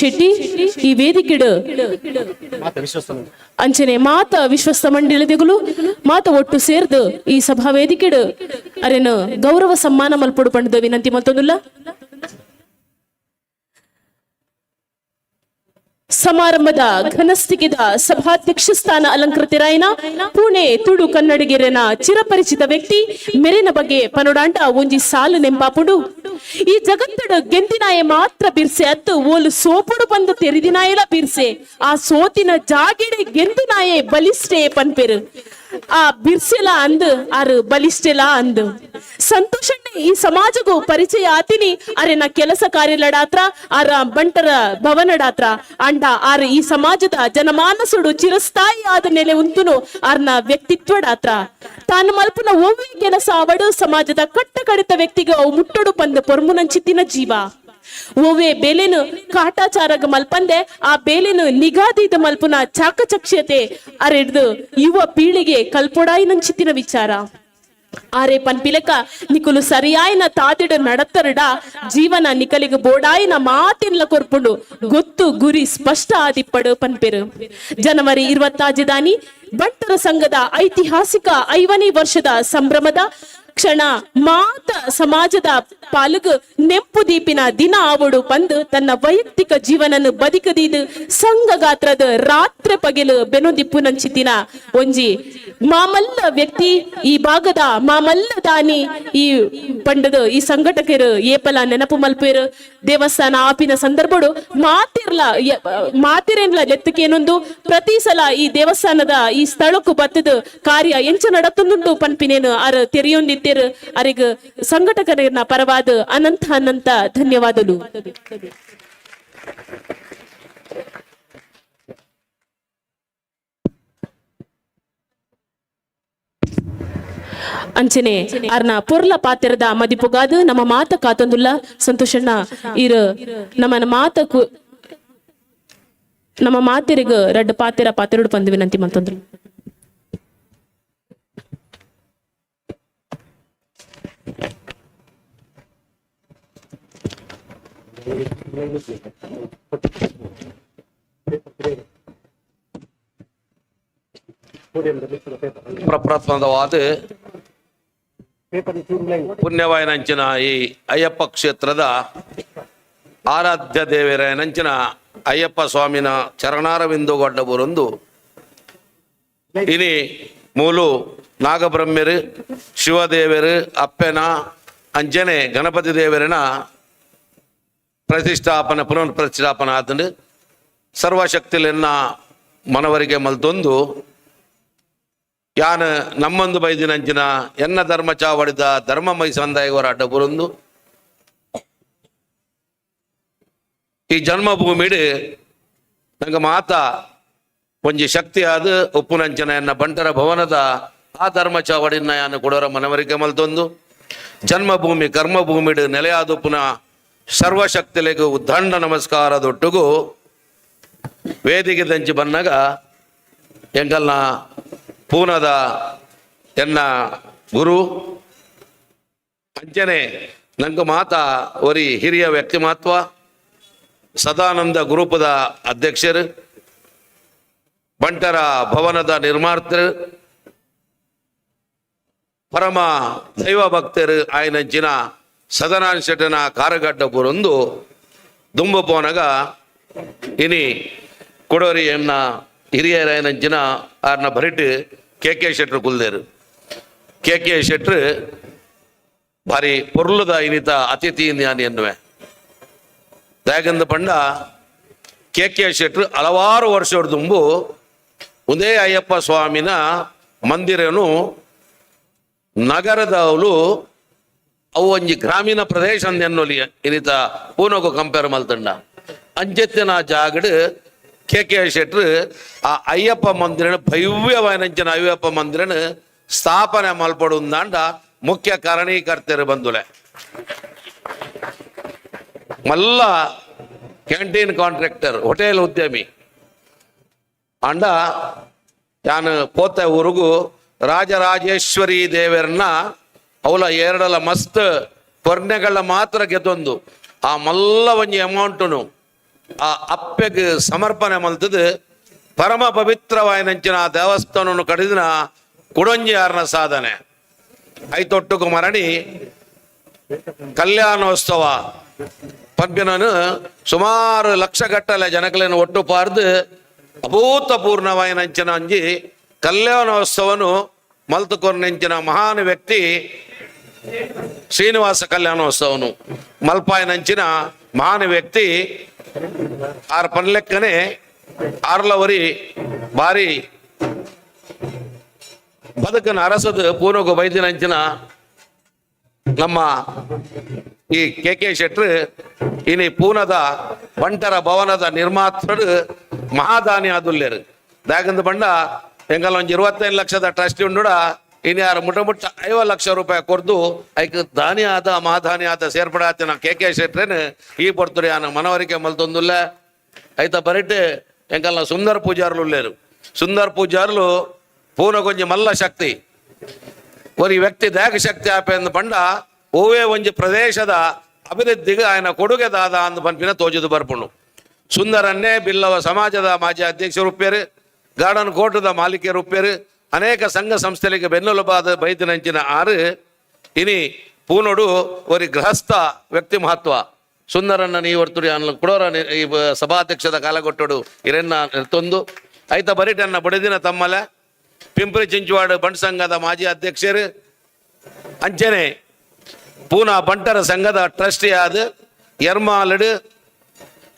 ಶೆಟ್ಟಿ ಈ ವೇದಿಕೆಡು. ಅಂಚನೆ ಮಾತ ವಿಶ್ವಸ್ತ ಮಂಡಳಿದೆಗಳು ಮಾತ ಒಟ್ಟು ಸೇರ್ದು ಈ ಸಭಾ ವೇದಿಕೆಡು. ಅರೆನು ಗೌರವ ಸಮ್ಮಾನ ಮಲ್ಪಡು ಪಂಡದ ವಿನಂತಿ ಮತ್ತೊಂದುಲ್ಲ. ಸಮಾರಂಭದ ಘನಸ್ಥಿಗಿದ ಸಭಾಧ್ಯಕ್ಷ ಸ್ಥಾನ ಅಲಂಕೃತಿರಾಯನ ಪುಣೆ ತುಳು ಕನ್ನಡಿಗಿರನ ಚಿರಪರಿಚಿತ ವ್ಯಕ್ತಿ ಮೆರೆನ ಬಗ್ಗೆ ಪನೊಡಾಂಡ ಒಂಜಿ ಸಾಲು ನೆಂಪಾಪುಡು ಈ ಜಗತ್ತಡು ಗೆಂದಿನಾಯ ಮಾತ್ರ ಬಿರ್ಸೆ, ಅತ್ತು ಓಲು ಸೋಪುಡು ಬಂದು ತೆರಿದಿನಾಯಲ ಬಿರ್ಸೆ. ಆ ಸೋತಿನ ಜಾಗಿಡೆ ಗೆಂದಿನಾಯೇ ನಾಯೆ ಬಲಿಷ್ಠೆ ಪನ್ಪೆರು. ಆ ಬಿರ್ಸೆಲ ಅಂದ್ ಆರು ಬಲಿಷ್ಠೆಲ ಅಂದ್. ಸಂತೋಷಣ್ಣ, ಈ ಸಮಾಜಗೂ ಪರಿಚಯ ಆತಿನಿ. ಅರೆ ನಾ ಕೆಲಸ ಕಾರ್ಯಲಡಾತ್ರ, ಅರ ಬಂಟರ ಭವನಡಾತ್ರ. ಅಂಡ ಆರ ಈ ಸಮಾಜದ ಜನಮಾನಸುಡು ಚಿರಸ್ಥಾಯಿ ಆದ ನೆಲೆ ಉಂತುನು ಆರ್ನ ವ್ಯಕ್ತಿತ್ವಡಾತ್ರ. ತಾನು ಮಲ್ಪುನ ಒವ್ವೆ ಕೆಲಸ ಅವಡು, ಸಮಾಜದ ಕಟ್ಟ ಕಡಿತ ವ್ಯಕ್ತಿಗೆ ಅವು ಮುಟ್ಟಡು ಬಂದ ಪೊರ್ಮುನಂಚಿತ್ತಿನ ಜೀವ. ಓವೆ ಬೇಲೆನು ಕಾಟಾಚಾರಗ ಮಲ್ಪಂದೆ, ಆ ಬೇಲೆನು ನಿಗಾದಿದ ಮಲ್ಪುನ ಚಾಕಚಕ್ಷತೆ ಅರೆಡ್ದು ಯುವ ಪೀಳಿಗೆ ಕಲ್ಪೊಡಾಯಿನಂಚಿತ್ತಿನ ವಿಚಾರ. ಆರೆ ಪನ್ಪಿಲಕ, ನಿಕುಲು ಸರಿಯಾಯಿನ ತಾತಿಡ ನಡತ್ತರಡ, ಜೀವನ ನಿಕಲಿಗೆ ಬೋಡಾಯಿನ ಮಾತಿನ್ಲ ಕೊರ್ಪುಂಡು, ಗೊತ್ತು ಗುರಿ ಸ್ಪಷ್ಟ ಆದಿಪ್ಪಡು ಪನ್ಪೆರು. ಜನವರಿ ಇರುವತ್ತಾಜಿದಾನಿ ಬಂಟರ ಸಂಘದ ಐತಿಹಾಸಿಕ ಐವನೇ ವರ್ಷದ ಸಂಭ್ರಮದ ಕ್ಷಣ ಮಾತ ಸಮಾಜದ ಪಾಲುಗು ನೆಂಪು ದೀಪಿನ ದಿನ ಅವಳು ಬಂದು ತನ್ನ ವೈಯಕ್ತಿಕ ಜೀವನನ್ನು ಬದಿಕದಿದು ಸಂಘ ಗಾತ್ರದ ರಾತ್ರಿ ಪಗೆಲು ಬೆನುದಿಪ್ಪು ನಂಚಿತಿನ ಒಂಜಿ ಮಾಮಲ್ಲ ವ್ಯಕ್ತಿ ಈ ಭಾಗದ ಮಾಮಲ್ಲ ದಾನಿ ಈ ಪಂಡದ ಈ ಸಂಘಟಕರು ಏಪಲ ನೆನಪು ಮಲ್ಪೇರು ದೇವಸ್ಥಾನ ಆಪಿನ ಸಂದರ್ಭಡು ಮಾತಿರ್ಲ ಮಾತಿರೇನ್ಲ ಲೆತ್ತಕೇನೊಂದು ಪ್ರತಿ ಸಲ ಈ ದೇವಸ್ಥಾನದ ಈ ಸ್ಥಳಕ್ಕೂ ಬತ್ತದ ಕಾರ್ಯ ಎಂಚ ನಡತೊಂದುಂಡು ಪನ್ಪಿನೇನು. ಅರ ತೆರೆಯೊಂದಿತ್ತೇರು ಅರಿಗ ಸಂಘಟಕರನ್ನ ಪರವಾದ ಅನಂತ ಅನಂತ ಧನ್ಯವಾದಗಳು. ಅಂಚನೆ ಅರ್ನ ಪೊರ್ಲ ಪಾತ್ರದ ಮದಿಪುಗಾದು ನಮ್ಮ ಮಾತ ಕಾತೊಂದುಲ್ಲ. ಸಂತೋಷಣ್ಣ, ಇರ ನಮ್ಮ ಮಾತ ನಮ್ಮ ಮಾತೆರಿಗ ರೆಡ್ ಪಾತೆರ ಪಾತೆರಡು ಬಂದ್ವಿ ವಿನಂತಿ ಮಂತಂದ್ರು ಪ್ರಪ್ರಥಮವಾದ ಪುಣ್ಯವಾಯನಂಚಿನ ಈ ಅಯ್ಯಪ್ಪ ಕ್ಷೇತ್ರದ ಆರಾಧ್ಯ ದೇವರಾಯನಂಚಿನ ಅಯ್ಯಪ್ಪ ಸ್ವಾಮಿನ ಚರಣಾರವಿಂದುಗೊಡ್ಡ ಬರೊಂದು ಇನಿ ಮೂಲು ನಾಗಬ್ರಹ್ಮ್ಯರು ಶಿವದೇವರು ಅಪ್ಪೆನ ಅಂಜನೆ ಗಣಪತಿ ದೇವರನ ಪ್ರತಿಷ್ಠಾಪನೆ ಪುನರ್ ಪ್ರತಿಷ್ಠಾಪನ ಆತಂಡು ಸರ್ವಶಕ್ತಿಲೆನ್ನ ಮನವರಿಗೆ ಮಲ್ತೊಂದು, ಯಾನ ನಮ್ಮೊಂದು ಬೈದಿನಂಚಿನ ಎನ್ನ ಧರ್ಮ ಚಾವಡಿದ ಧರ್ಮ ಮೈ ಸಂದಾಯವರ ಅಡ್ಡ ಬುರಂದು, ಈ ಜನ್ಮಭೂಮಿಡ್ ನಂಗೆ ಮಾತ ಒಂಜಿ ಶಕ್ತಿ ಆದ ಉಪ್ಪುನಂಚನ ಎನ್ನ ಬಂಟರ ಭವನದ ಆ ಧರ್ಮ ಚಾವಡಿನ ಯಾನು ಕೊಡೋರ ಮನವರಿಕೆ ಮಲ್ತೊಂದು, ಜನ್ಮಭೂಮಿ ಕರ್ಮಭೂಮಿಡ್ ನೆಲೆಯಾದುಪ್ಪುನ ಸರ್ವಶಕ್ತಿಲೆಗೂ ಉದ್ದಂಡ ನಮಸ್ಕಾರದೊಟ್ಟಿಗೂ ವೇದಿಕೆ ದಂಚಿ ಬಂದಾಗ ಎಂಕಲ್ನ ಪೂನದ ಎನ್ನ ಗುರು ಅಂಚನೆ ನಂಗೆ ಮಾತ ಒರಿ ಹಿರಿಯ ವ್ಯಕ್ತಿಮತ್ವ ಸದಾನಂದ ಗ್ರೂಪದ ಅಧ್ಯಕ್ಷರು, ಬಂಟರ ಭವನದ ನಿರ್ಮಾತೃ ಪರಮ ದೈವ ಭಕ್ತರು ಆಯ್ನಂಚಿನ ಸದನಾನ್ ಶೆಟ್ಟನ ಕಾರಗಡ್ಡ ಬುರೊಂದು ದುಂಬು ಪೋನಗ ಇನಿ ಕೊಡೋರಿ ಎನ್ನ ಹಿರಿಯರಾಯನಂಚಿನ ಆರ್ನ ಬರಿಟ್ ಕೆ ಕೆ ಶೆಟ್ರು ಕುಲ್ದೇರು. ಕೆ ಕೆ ಶೆಟ್ರು ಭಾರಿ ಪೊರ್ಲುದ ಇನಿತ ಅತಿಥಿ ನಾನು ಎನ್ನುವೆ. ದಯಗಂದ ಪಂಡ ಕೆ ಕೆ ಶೆಟ್ರು ಹಲವಾರು ವರ್ಷದ ತುಂಬು ಉದಯ ಅಯ್ಯಪ್ಪ ಸ್ವಾಮಿನ ಮಂದಿರನು ನಗರದವಳು ಅವು ಒಂಜಿ ಗ್ರಾಮೀಣ ಪ್ರದೇಶ ಎನ್ನೊಲಿ ಇನಿತ ಪೂನಗು ಕಂಪೇರ್ ಮಲ್ತಂಡ. ಅಂಜೆತ್ತಿನ ಜಾಗಡ್ ಕೆ ಕೆ ಆ ಅಯ್ಯಪ್ಪ ಮಂದಿರನ ಭವ್ಯವಾಯನಂಚಿನ ಅಯ್ಯಪ್ಪ ಮಂದಿರನ ಸ್ಥಾಪನೆ ಮಲ್ಪಡುಂದಾಂಡ ಮುಖ್ಯ ಕಾರಣೀಕರ್ತರು ಬಂದುಲೆ. ಮಲ್ಲ ಕ್ಯಾಂಟೀನ್ ಕಾಂಟ್ರಾಕ್ಟರ್, ಹೋಟೆಲ್ ಉದ್ಯಮಿ. ಅಂಡ ಯಾನು ಪೋತೆ ಊರಿಗೂ ರಾಜರಾಜೇಶ್ವರಿ ದೇವರನ್ನ ಅವಳ ಎರಡಲ ಮಸ್ತ್ ಕೊರ್ನೆಗಳ ಮಾತ್ರ ಗೆದ್ದೊಂದು. ಆ ಮಲ್ಲ ಒಂಜಿ ಅಮೌಂಟನು ಆ ಅಪ್ಪೆಗೆ ಸಮರ್ಪಣೆ ಮಲ್ತದ ಪರಮ ಪವಿತ್ರವಾಯಿನಂಚಿನ ಆ ದೇವಸ್ಥಾನವನ್ನು ಕಡಿದಿನ ಕುಡೊಂಜಿ ಆರ್ನ ಸಾಧನೆ. ಐತೊಟ್ಟುಕು ಮರಣಿ ಕಲ್ಯಾಣೋತ್ಸವ ಪಂಪಿನನು ಸುಮಾರು ಲಕ್ಷಗಟ್ಟಲೆ ಜನಗಳನ್ನು ಒಟ್ಟು ಪಾರ್ದು ಅಭೂತಪೂರ್ಣವಾಯಿನಂಚಿನ ಅಂಜಿ ಕಲ್ಯಾಣೋತ್ಸವನು ಮಲ್ತುಕೊರ್ನೆಂಚಿನ ಮಹಾನ್ ವ್ಯಕ್ತಿ ಶ್ರೀನಿವಾಸ ಕಲ್ಯಾಣೋತ್ಸವನು ಮಲ್ಪಾಯಿನಂಚಿನ ಮಹಾನ್ ವ್ಯಕ್ತಿ ಆರ್ ಪನ್ಲೆಕ್ಕನೆ ಆರ್ಲವರಿ ಬಾರಿ ಬದುಕನ ಅರಸದು ಪೂನಗು ಬೈದಿನಂಚಿನ ನಮ್ಮ ಈ ಕೆ ಕೆ ಶೆಟ್ರು ಇನಿ ಪೂನದ ಬಂಟರ ಭವನದ ನಿರ್ಮಾತೃ ಮಹಾದಾನಿ ಆದುಲ್ಲೇರು ದಾಗಂದ ಬಂಡ ಎಂಗಲ್ ಒಂಜಿ ಇರುವತ್ತೈದು ಲಕ್ಷದ ಟ್ರಸ್ಟ್ ಉಂಡುಡ ಇನಿ ಯಾರು ಮುಟ್ಟ ಮುಟ್ಟ ಐವ ಲಕ್ಷ ರೂಪಾಯಿ ಕೊರ್ದು ಐಕ್ ದಾನಿ ಆದ ಮಹಾದಾನಿ ಆದ ಸೇರ್ಪಡಾತಿನ ಕೆ ಕೆ ಶೆಟ್ರೇನು ಈ ಪೊರ್ತುಡಿ ಆನ ಮನವರಿಕೆ ಮಲ್ತೊಂದುಲ್ಲ ಐತ ಬರಿಟ್ ಎಂಕಲ್ನ ಸುಂದರ್ ಪೂಜಾರ್ಲು ಉಲ್ಲೇರು ಸುಂದರ್ ಪೂಜಾರ್ಲು ಪೂನ ಕೊಂಚ ಮಲ್ಲ ಶಕ್ತಿ ஒரு ವ್ಯಕ್ತಿ ದ್ಯಾಗ ಶಕ್ತಿ ಆಪೆ ಅಂದ ಪಂಡ ಓವೇ ಒಂಜಿ ಪ್ರದೇಶದ ಅಭಿವೃದ್ಧಿಗೆ ఆయన ಕೊಡುಗೆ ದಾದ ಅಂದ ಪನ್ಪಿನ ತೋಜದು ಬರ್ಪುಂಡು ಸುಂದರನ್ನೇ ಬಿಲ್ಲವ ಸಮಾಜದ ಮಾಜಿ ಅಧ್ಯಕ್ಷರು ಉಪ್ಪೇರು ಗಾರ್ಡನ್ ಕೋಟದ ಮಾಲೀಕರು ಉಪ್ಪೇರು ಅನೇಕ ಸಂಘ ಸಂಸ್ಥೆಗಳಿಗೆ ಬೆನ್ನೆಲುಬಾದ ಬೈದಿನಂಚಿನ ಆರು, ಇನಿ ಪೂನೊಡು ಒರಿ ಗೃಹಸ್ಥ ವ್ಯಕ್ತಿ ಮಹತ್ವ. ಸುಂದರನ್ನ ನೀ ಹೊರ್ತುಡಿ ಅನ್ನ ಕೊಡೋರ ಈ ಸಭಾಧ್ಯಕ್ಷದ ಕಾಲಗೊಟ್ಟೋಡು ಇರೆನ್ನ ತಂದು. ಐತ ಬರಿಟನ್ನ ಬಡದಿನ ತಮ್ಮಲ. ಪಿಂಪರಿ ಚಿಂಚವಾಡ ಬಂಟ್ ಸಂಘದ ಮಾಜಿ ಅಧ್ಯಕ್ಷರು. ಅಂಚನೆ ಪೂನಾ ಬಂಟರ ಸಂಘದ ಟ್ರಸ್ಟಿ ಆದ ಎರ್ಮಾಲಡು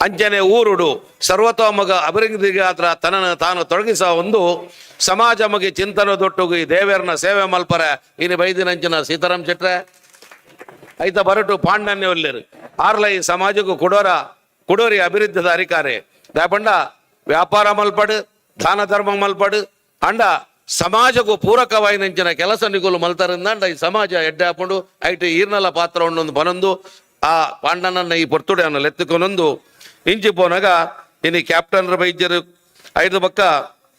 ಅಂಚನೆ ಊರುಡು ಸರ್ವತೋಮಗ ಅಭಿವೃದ್ಧಿಗೆ ಆತರ ತನ್ನ ತಾನು ತೊಡಗಿಸ ಒಂದು ಸಮಾಜ ಮಗಿ ಚಿಂತನ ದೊಟ್ಟುಗು ಈ ದೇವೇರನ ಸೇವೆ ಮಲ್ಪರ. ಇನಿ ಬೈದಿನಂಚಿನ ಸೀತಾರಾಮ್ ಶೆಟ್ರೆ. ಐತ ಬರಟು ಪಾಂಡನ್ಯ ಒಲ್ಲೆರು. ಆರ್ಲ ಈ ಸಮಾಜಕ್ಕೂ ಕೊಡೋರ, ಕೊಡೋರಿ ಅಭಿವೃದ್ಧಿದ ಅಧಿಕಾರಿ. ದಾಪಂಡ ವ್ಯಾಪಾರ ಮಲ್ಪಡು, ದಾನ ಧರ್ಮ ಮಲ್ಪಡು. ಅಂಡ, ಸಮಾಜಕ್ಕೂ ಪೂರಕವಾಗಿ ನಂಚಿನ ಕೆಲಸ ನಿಗುಲು ಮಲ್ತಾರಿಂದಂಡ ಈ ಸಮಾಜ ಎಡ್ಡೆ ಹಾಕೊಂಡು, ಐಟಿ ಈರ್ನಲ ಪಾತ್ರ ಒಂದೊಂದು ಬನೊಂದು, ಆ ಪಾಂಡನನ್ನ ಈ ಪೊರ್ತುಡೆಯನ್ನು ಲೆತ್ತುಕೊನೊಂದು ಇಂಚಿ ಪೋನಾಗ ಇನಿ ಕ್ಯಾಪ್ಟನ್ ವೈದ್ಯರು ಐದು ಪಕ್ಕ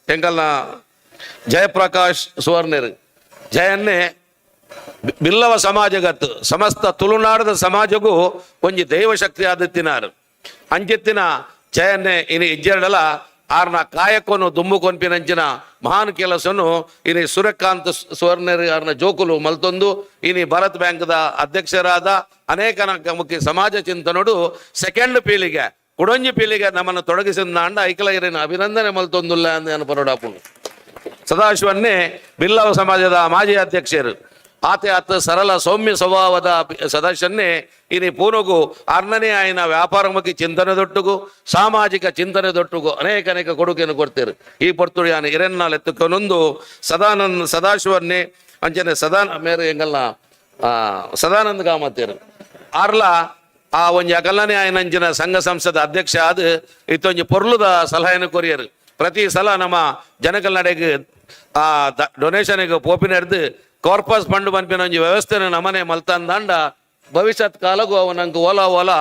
ಎಂಗಲ್ನ ಜಯಪ್ರಕಾಶ್ ಸುವರ್ಣರು. ಜಯನ್ನೇ ಬಿಲ್ಲವ ಸಮಾಜಗತ್ತು ಸಮಸ್ತ ತುಳುನಾಡದ ಸಮಾಜಗೂ ಒಂಜಿ ದೈವಶಕ್ತಿ ಆದಿತ್ತಿನಾರು. ಅಂಚಿತ್ತಿನ ಜಯನ್ನೇ ಇನಿ ಇಜ್ಜೆರಡಲ ಆರ್ನ ಕಾಯಕೊನು ದುಂಬು ಕೊಂಪಿನಂಚಿನ ಮಹಾನ್ ಕೆಲಸನು ಇನಿ ಸೂರ್ಯಕಾಂತ್ ಸುವರ್ಣರ್ ಆರ್ನ ಜೋಕುಲು ಮಲ್ತೊಂದು, ಇನಿ ಭಾರತ್ ಬ್ಯಾಂಕ್ದ ಅಧ್ಯಕ್ಷರಾದ ಅನೇಕ ಮುಖ್ಯ ಸಮಾಜ ಚಿಂತನೋಡು ಸೆಕೆಂಡ್ ಪೀಳಿಗೆ ಕುಡೊಂಜಿ ಪೀಳಿಗೆ ನಮ್ಮನ್ನು ತೊಡಗಿಸಿದ ಅಂಡ ಐಕಲಗಿರಿನ ಅಭಿನಂದನೆ ಮಲ್ತೊಂದುಲ್ಲ ಅಂದ ನಾನು ಪರೋಡಾಪುಣು ಸದಾಶಿವನ್ನೇ ಬಿಲ್ಲವ ಸಮಾಜದ ಮಾಜಿ ಅಧ್ಯಕ್ಷರು. ಆತೆ ಆತ ಸರಳ ಸೌಮ್ಯ ಸ್ವಭಾವದ ಸದಸ್ಯನ್ನೇ ಇನಿ ಪೂನಗು ಅರ್ನನೇ ಆಯ್ನ ಚಿಂತನೆ ದೊಟ್ಟುಗು ಸಾಮಾಜಿಕ ಚಿಂತನೆ ದೊಟ್ಟುಗು ಅನೇಕ ಅನೇಕ ಕೊಡುಗೆಯನ್ನು ಕೊಡ್ತೀರು. ಈ ಪೊರ್ತುಳಿಯಾನ ಇರನ್ನಾಲ್ ಲೆತ್ತುಕೊನೊಂದು ಸದಾನಂದ ಸದಾಶಿವನ್ನೇ ಅಂಚನೆ ಸದಾನ ಮೇರೆ ಎಂಗಲ್ನ ಸದಾನಂದ ಗಾಮತ್ತೇರು. ಆರ್ಲ ಆ ಒಂಜಿ ಅಕಲ್ಲನೆ ಆಯ್ನಂಚಿನ ಸಂಘ ಸಂಸ್ಥದ ಅಧ್ಯಕ್ಷ ಆದ ಇತ್ತೊಂಜಿ ಪೊರ್ಲುದ ಸಲಹೆಯನ್ನು ಕೊರಿಯರು. ಪ್ರತಿ ಸಲ ನಮ್ಮ ಜನಕಲ್ನಡೆಗೆ ನಡೆಗೆ, ಆ ಡೊನೇಷನ್ಗೆ ಪೋಪಿನರ್ದು ಕಾರ್ಪಸ್ ಫಂಡ್ ಪನ್ಪಿನ ಒಂಜಿ ವ್ಯವಸ್ಥೆನ ನಮನೆ ಮಲ್ತಂದಾಂಡ ಭವಿಷ್ಯತ್ ಕಾಲಗೂ ಅವ ನಂಗೆ ಓಲಾ ಓಲಾ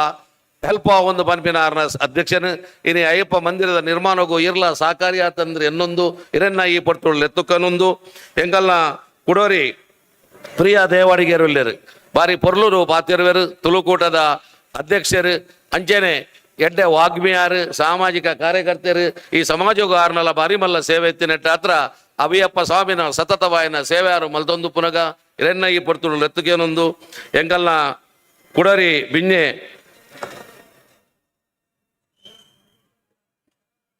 ಹೆಲ್ಪ್ ಆಗೊಂದು ಪನ್ಪಿನ ಆರ್ನ ಅಧ್ಯಕ್ಷನು. ಇನಿ ಅಯ್ಯಪ್ಪ ಮಂದಿರದ ನಿರ್ಮಾಣಗೂ ಇರ್ಲ ಸಹಕಾರಿ ಆತಂದ್ರೆ ಇನ್ನೊಂದು ಇರನ್ನ ಈ ಪೊರ್ತುಳು ಎತ್ತುಕನೊಂದು ಎಂಗಲ್ನ ಕುಡೋರಿ ಪ್ರಿಯ ದೇವಾಡಿಗೆರುಲ್ಲೇರು ಬಾರಿ ಪೊರ್ಲೂರು ಪಾತಿರುವೆರು ತುಳುಕೂಟದ ಅಧ್ಯಕ್ಷರು ಅಂಚೆನೆ ಎಡ್ಡೆ ವಾಗ್ಮಿಯಾರು ಸಾಮಾಜಿಕ ಕಾರ್ಯಕರ್ತರು ಈ ಸಮಾಜಗೂ ಆರ್ನಲ್ಲ ಬಾರಿ ಮಲ್ಲ ಸೇವೆ ಎತ್ತಿನೆಟ್ಟ ಹತ್ರ ಅವಿಯಪ್ಪ ಸ್ವಾಮಿನ ಸತತವಾಯಿನ ಸೇವೆಯಾರು ಮಲ್ದೊಂದು ಪುನಗ ಇರೆನ್ನ ಈ ಪೊರ್ತುಳು ಎತ್ತುಕೇನೊಂದು ಎಂಗಲ್ನ ಕುಡರಿ ಬಿಣ್ಣೆ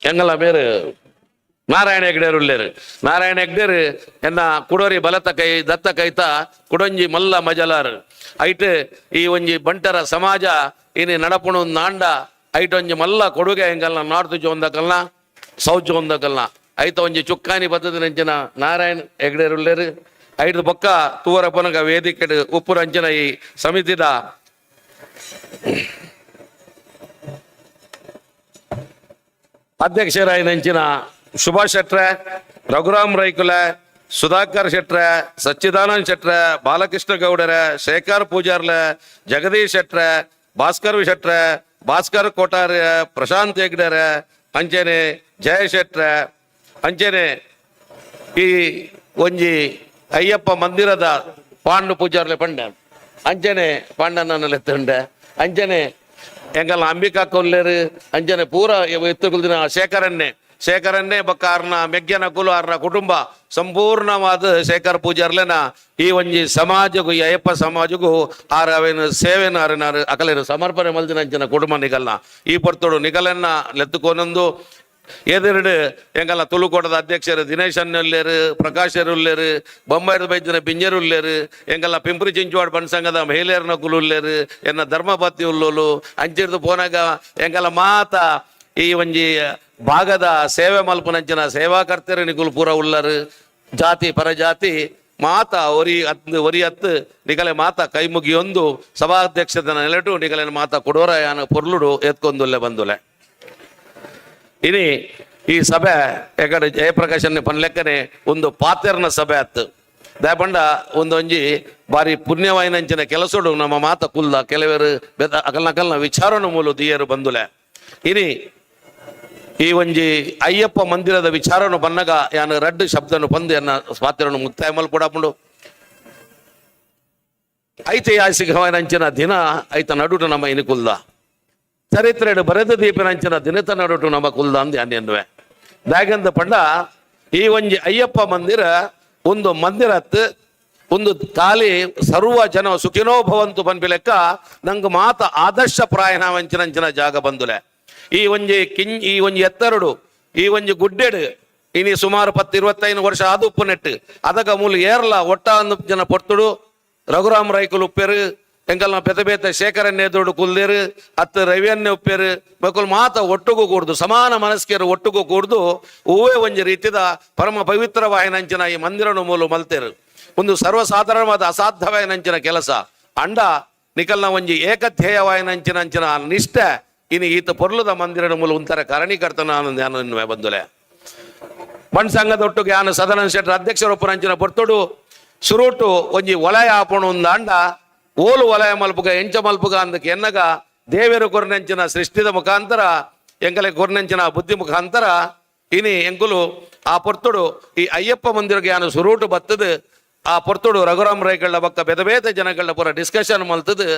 ಎಂಗಲ್ಲ ಬೇರೆ ನಾರಾಯಣ ಹೆಗ್ಡೇರು ಉಳ್ಳೇರು ನಾರಾಯಣ ಹೆಗ್ಡೇರು ಎನ್ನ ಕುಡೋರಿ ಬಲತ ಕೈ, ದತ್ತ ಕೈತ ಕುಡೊಂಜಿ ಮಲ್ಲ ಮಜಲಾರ್. ಐಟ್ ಈ ಒಂಜಿ ಬಂಟರ ಸಮಾಜ, ಇನಿ ನಡಪುಣು ನಾಂಡ, ಐಟ್ ಒಂಜಿ ಮಲ್ಲ ಕೊಡುಗೆ ಹೆಂಗಲ್ಲ ನಾರ್ತ್ ಜೋಂದಕಲ್ನ, ಸೌತ್ ಜೋಂದಕಲ್ನ. ಐತ ಒಂಜಿ ಚುಕ್ಕಾನಿ ಪದ್ಧತಿ ನಂಚಿನ ನಾರಾಯಣ್ ಹೆಗ್ಡೇರು ಉಳ್ಳೇರು ಐಟ್ ಪೊಕ್ಕ ತೂವರ ಪೊನಗ ವೇದಿಕೆ ಉಪ್ಪು ಅಂಚಿನ ಈ ಸಮಿತಿದ ಅಧ್ಯಕ್ಷರಾಯಿ ನಂಚಿನ ಸುಭಾಷ್ ಶೆಟ್ರೆ ರಘುರಾಮ್ ರೈಕುಲೆ ಸುಧಾಕರ್ ಶೆಟ್ರೆ ಸಚ್ಚಿದಾನಂದ್ ಶೆಟ್ರೆ ಬಾಲಕೃಷ್ಣ ಗೌಡರೆ ಶೇಖರ್ ಪೂಜಾರ್ಲೆ ಜಗದೀಶ್ ಶೆಟ್ರೆ ಭಾಸ್ಕರ್ ಶೆಟ್ರೆ ಭಾಸ್ಕರ್ ಕೋಟಾರ್ಯ ಪ್ರಶಾಂತ್ ಹೆಗ್ಡೆರೆ ಅಂಚೆನೆ ಜಯ ಶೆಟ್ರೆ ಅಂಚೆನೆ ಈ ಒಂಜಿ ಅಯ್ಯಪ್ಪ ಮಂದಿರದ ಪಾಂಡು ಪೂಜಾರ್ಲೆ ಪಂಡ ಅಂಚನೆ ಪಾಂಡನನ್ನ ಲೆತ್ತುಂಡೆ ಅಂಚನೆ ಎಂಕಲ್ನ ಅಂಬಿಕಾ ಕೊಲ್ಲೇರು ಅಂಚನೆ ಪೂರ ಎತ್ತುಕುಲ್ದಿನ ಶೇಖರನ್ನೇ ಶೇಖರನ್ನೇ ಬಕ್ಕಾರ್ನ ಮೆಗ್ಗನ ಕುಲಾರ್ನ ಕುಟುಂಬ ಸಂಪೂರ್ಣವಾದ ಶೇಖರ್ ಪೂಜಾರ್ಲೆನ ಈ ಒಂಜಿ ಸಮಾಜಗೂ, ಈ ಅಯ್ಯಪ್ಪ ಸಮಾಜಗೂ ಆರ ಅವೇನು ಸೇವೆನ ಆರನಾರು ಅಕಲೇನು ಸಮರ್ಪಣೆ ಮಲ್ದಿನ ಅಂಚಿನ ಕುಟುಂಬ ನಿಗಲ್ನ. ಈ ಪೊರ್ತೋಡು ನಿಗಲನ್ನ ಲೆತ್ತುಕೊನೊಂದು ಎದುರುಡು ಎಂಗಲ್ಲ ತುಳುಕೋಟದ ಅಧ್ಯಕ್ಷರು ದಿನೇಶ್ ಅನ್ನುಲ್ಲೇರು ಪ್ರಕಾಶ್ ಉಲ್ಲೇರು ಬೊಂಬಾಯಿದ ಬೈದ್ಯನ ಪಿಂಜರು ಉಲ್ಲೇರು ಎಂಗಲ್ಲ ಪಿಂಪ್ರಿ ಚಿಂಚುವಾಡ್ ಮಹಿಳೆಯರ್ನ ನಕುಲು ಉಲ್ಲೇರು ಎನ್ನ ಧರ್ಮಪತಿ ಉಲ್ಲೋಲು ಅಂಚಿರ್ದು ಪೋನಾಗ ಎಂಗಲ್ಲ ಮಾತ ಈ ಒಂಜಿ ಭಾಗದ ಸೇವೆ ಮಲ್ಪನಂಚಿನ ಸೇವಾಕರ್ತರು ನಿಗುಲು ಪೂರ ಉಳ್ಳರು. ಜಾತಿ, ಪರಜಾತಿ, ಮಾತ, ಒರಿ ಅತ್ ಒರಿ ಅತ್, ನಿಗಲೆ ಮಾತ ಕೈ ಮುಗಿಯೊಂದು ಸಭಾಧ್ಯಕ್ಷದ ನೆಲೆಟು ನಿಗಲೆ ಮಾತ ಕೊಡೋರ ಯಾನ ಪೊರ್ಲುಡು, ಎತ್ಕೊಂದುಲ್ಲೆ ಬಂದುಲೆ. ಇನಿ ಈ ಸಭೆ ಯಾಕಡೆ ಜಯಪ್ರಕಾಶನ್ ಪನ್ಲೆಕ್ಕನೆ ಒಂದು ಪಾತೆರ್ನ ಸಭೆ ಅತ್ತು. ದಯಪಂಡ ಒಂದು ಒಂಜಿ ಬಾರಿ ಪುಣ್ಯವಾಯಿನಂಚಿನ ಕೆಲಸಡು ನಮ್ಮ ಮಾತ ಕುಲ್ಲ ಕೆಲವರು ಬೆದ ಅಕಲ್ನ ಅಕಲ್ನ ವಿಚಾರನ ಮೂಲ ದಿಯರು ಬಂದುಲೆ. ಇನಿ ಈ ಒಂಜಿ ಅಯ್ಯಪ್ಪ ಮಂದಿರದ ವಿಚಾರನು ಬನ್ನಗ ಯಾನು ರಡ್ಡು ಶಬ್ದನು ಬಂದು ಎನ್ನ ಪಾತ್ರನು ಮುಕ್ತಾಯ ಮಲ್ಪಡಾಪುಂಡು ಐತಿಹಾಸಿಕವಾಯಿನಂಚಿನ ದಿನ, ಐತ ನಡುಟು ನಮ್ಮ ಇನಿ ಕುಲ್ದ. ಚರಿತ್ರೆಡು ಬರೆದ ದೀಪಿನಂಚಿನ ದಿನತ ನಡುಟು ನಮ್ಮ ಕುಲ್ದ ಅಂದ್ ಅನ್ನುವೆ ದಾಗಂದ ಪಂಡ, ಈ ಒಂಜಿ ಅಯ್ಯಪ್ಪ ಮಂದಿರ, ಒಂದು ಮಂದಿರತ್, ಒಂದು ತಾಲಿ ಸರ್ವ ಜನ ಸುಖಿನೋ ಭವಂತು ಪನ್ಪಿ ಲೆಕ್ಕ ನಂಗೆ ಮಾತ ಆದರ್ಶ ಪ್ರಾಯಣ ವಂಚಿನಂಚಿನ ಜಾಗ ಬಂದುಲೆ. ಈ ಒಂಜಿ ಕಿಂ ಈ ಒಂಜಿ ಎತ್ತರಡು, ಈ ಒಂಜಿ ಗುಡ್ಡೆಡು, ಇನಿ ಸುಮಾರು ಪತ್ತು ಇರುವತ್ತೈದು ವರ್ಷ ಆದು ಉಪ್ಪು ನೆಟ್ಟು ಅದಗ ಮೂಲ ಏರ್ಲ ಒಟ್ಟ ಒಂದು ಜನ ಪೊರ್ತುಡು, ರಘುರಾಮ್ ರೈಕುಲು ಉಪ್ಪೇರು, ಎಂಕಲ್ನ ಬೆತ ಬೇತ ಶೇಖರನ್ನೇ ದೊಡ್ಡ ಕುಲ್ದೇರು ಹತ್ತು ರವಿಯನ್ನೇ ಉಪ್ಪೇರು, ಬಕುಲ್ ಮಾತ ಒಟ್ಟುಗೂ ಕೂಡ್ದು, ಸಮಾನ ಮನಸ್ಕಿಯರು ಒಟ್ಟುಗೂ ಕೂಡ್ದು, ಹೂವೇ ಒಂಜಿ ರೀತಿದ ಪರಮ ಪವಿತ್ರವಾಯಿನಂಚಿನ ಈ ಮಂದಿರನು ಮೂಲು ಮಲ್ತೇರು. ಒಂದು ಸರ್ವಸಾಧಾರಣವಾದ ಅಸಾಧ್ಯವಾಯಿನಂಚಿನ ಕೆಲಸ. ಅಂಡ ನಿಕಲ್ನ ಒಂಜಿ ಏಕಧ್ಯೇಯವಾಯಿನಂಚಿನ ಅಂಚಿನ ನಿಷ್ಠೆ ಇನಿ ಈತ ಪೊರ್ಲುದ ಮಂದಿರ ಮೂಲ ಒಂಥರ ಕಾರಣೀಕರ್ತನ ನಾನು ಬಂದುಲೆ. ಬಣ್ ಸಂಘದ ಜ್ಞಾನ ಯಾನು ಸದಾನಂದ ಶೆಟ್ಟರ್ ಅಧ್ಯಕ್ಷರೊಪ್ಪನಂಚಿನ ಪೊರ್ತುಡು, ಸುರುಟು, ಒಂಜಿ ವಲಯ ಆಪಣು ಅಂಡ ಓಲು ವಲಯ ಮಲ್ಪುಗ, ಎಂಚ ಮಲ್ಪುಗ ಅಂದಕ್ಕೆ ಎನ್ನಗ, ದೇವರು ಕೊರ್ನೆಂಚಿನ ಸೃಷ್ಟಿದ ಮುಖಾಂತರ, ಎಂಕಲೆ ಕೊರ್ನೆಂಚಿನ ಬುದ್ಧಿ ಮುಖಾಂತರ, ಇನಿ ಎಂಕುಲು ಆ ಪೊರ್ತುಡು, ಈ ಅಯ್ಯಪ್ಪ ಮಂದಿರ ಜ್ಞಾನ ಸುರೂಟು ಬತ್ತದು, ಆ ಪೊರ್ತುಡು ರಘುರಾಮ್ ರೈಗಳ ಬಕ್ಕ ಬೇದ ಬೇದ ಜನಗಳ ಪೂರ ಡಿಸ್ಕಷನ್ ಮಲ್ತದು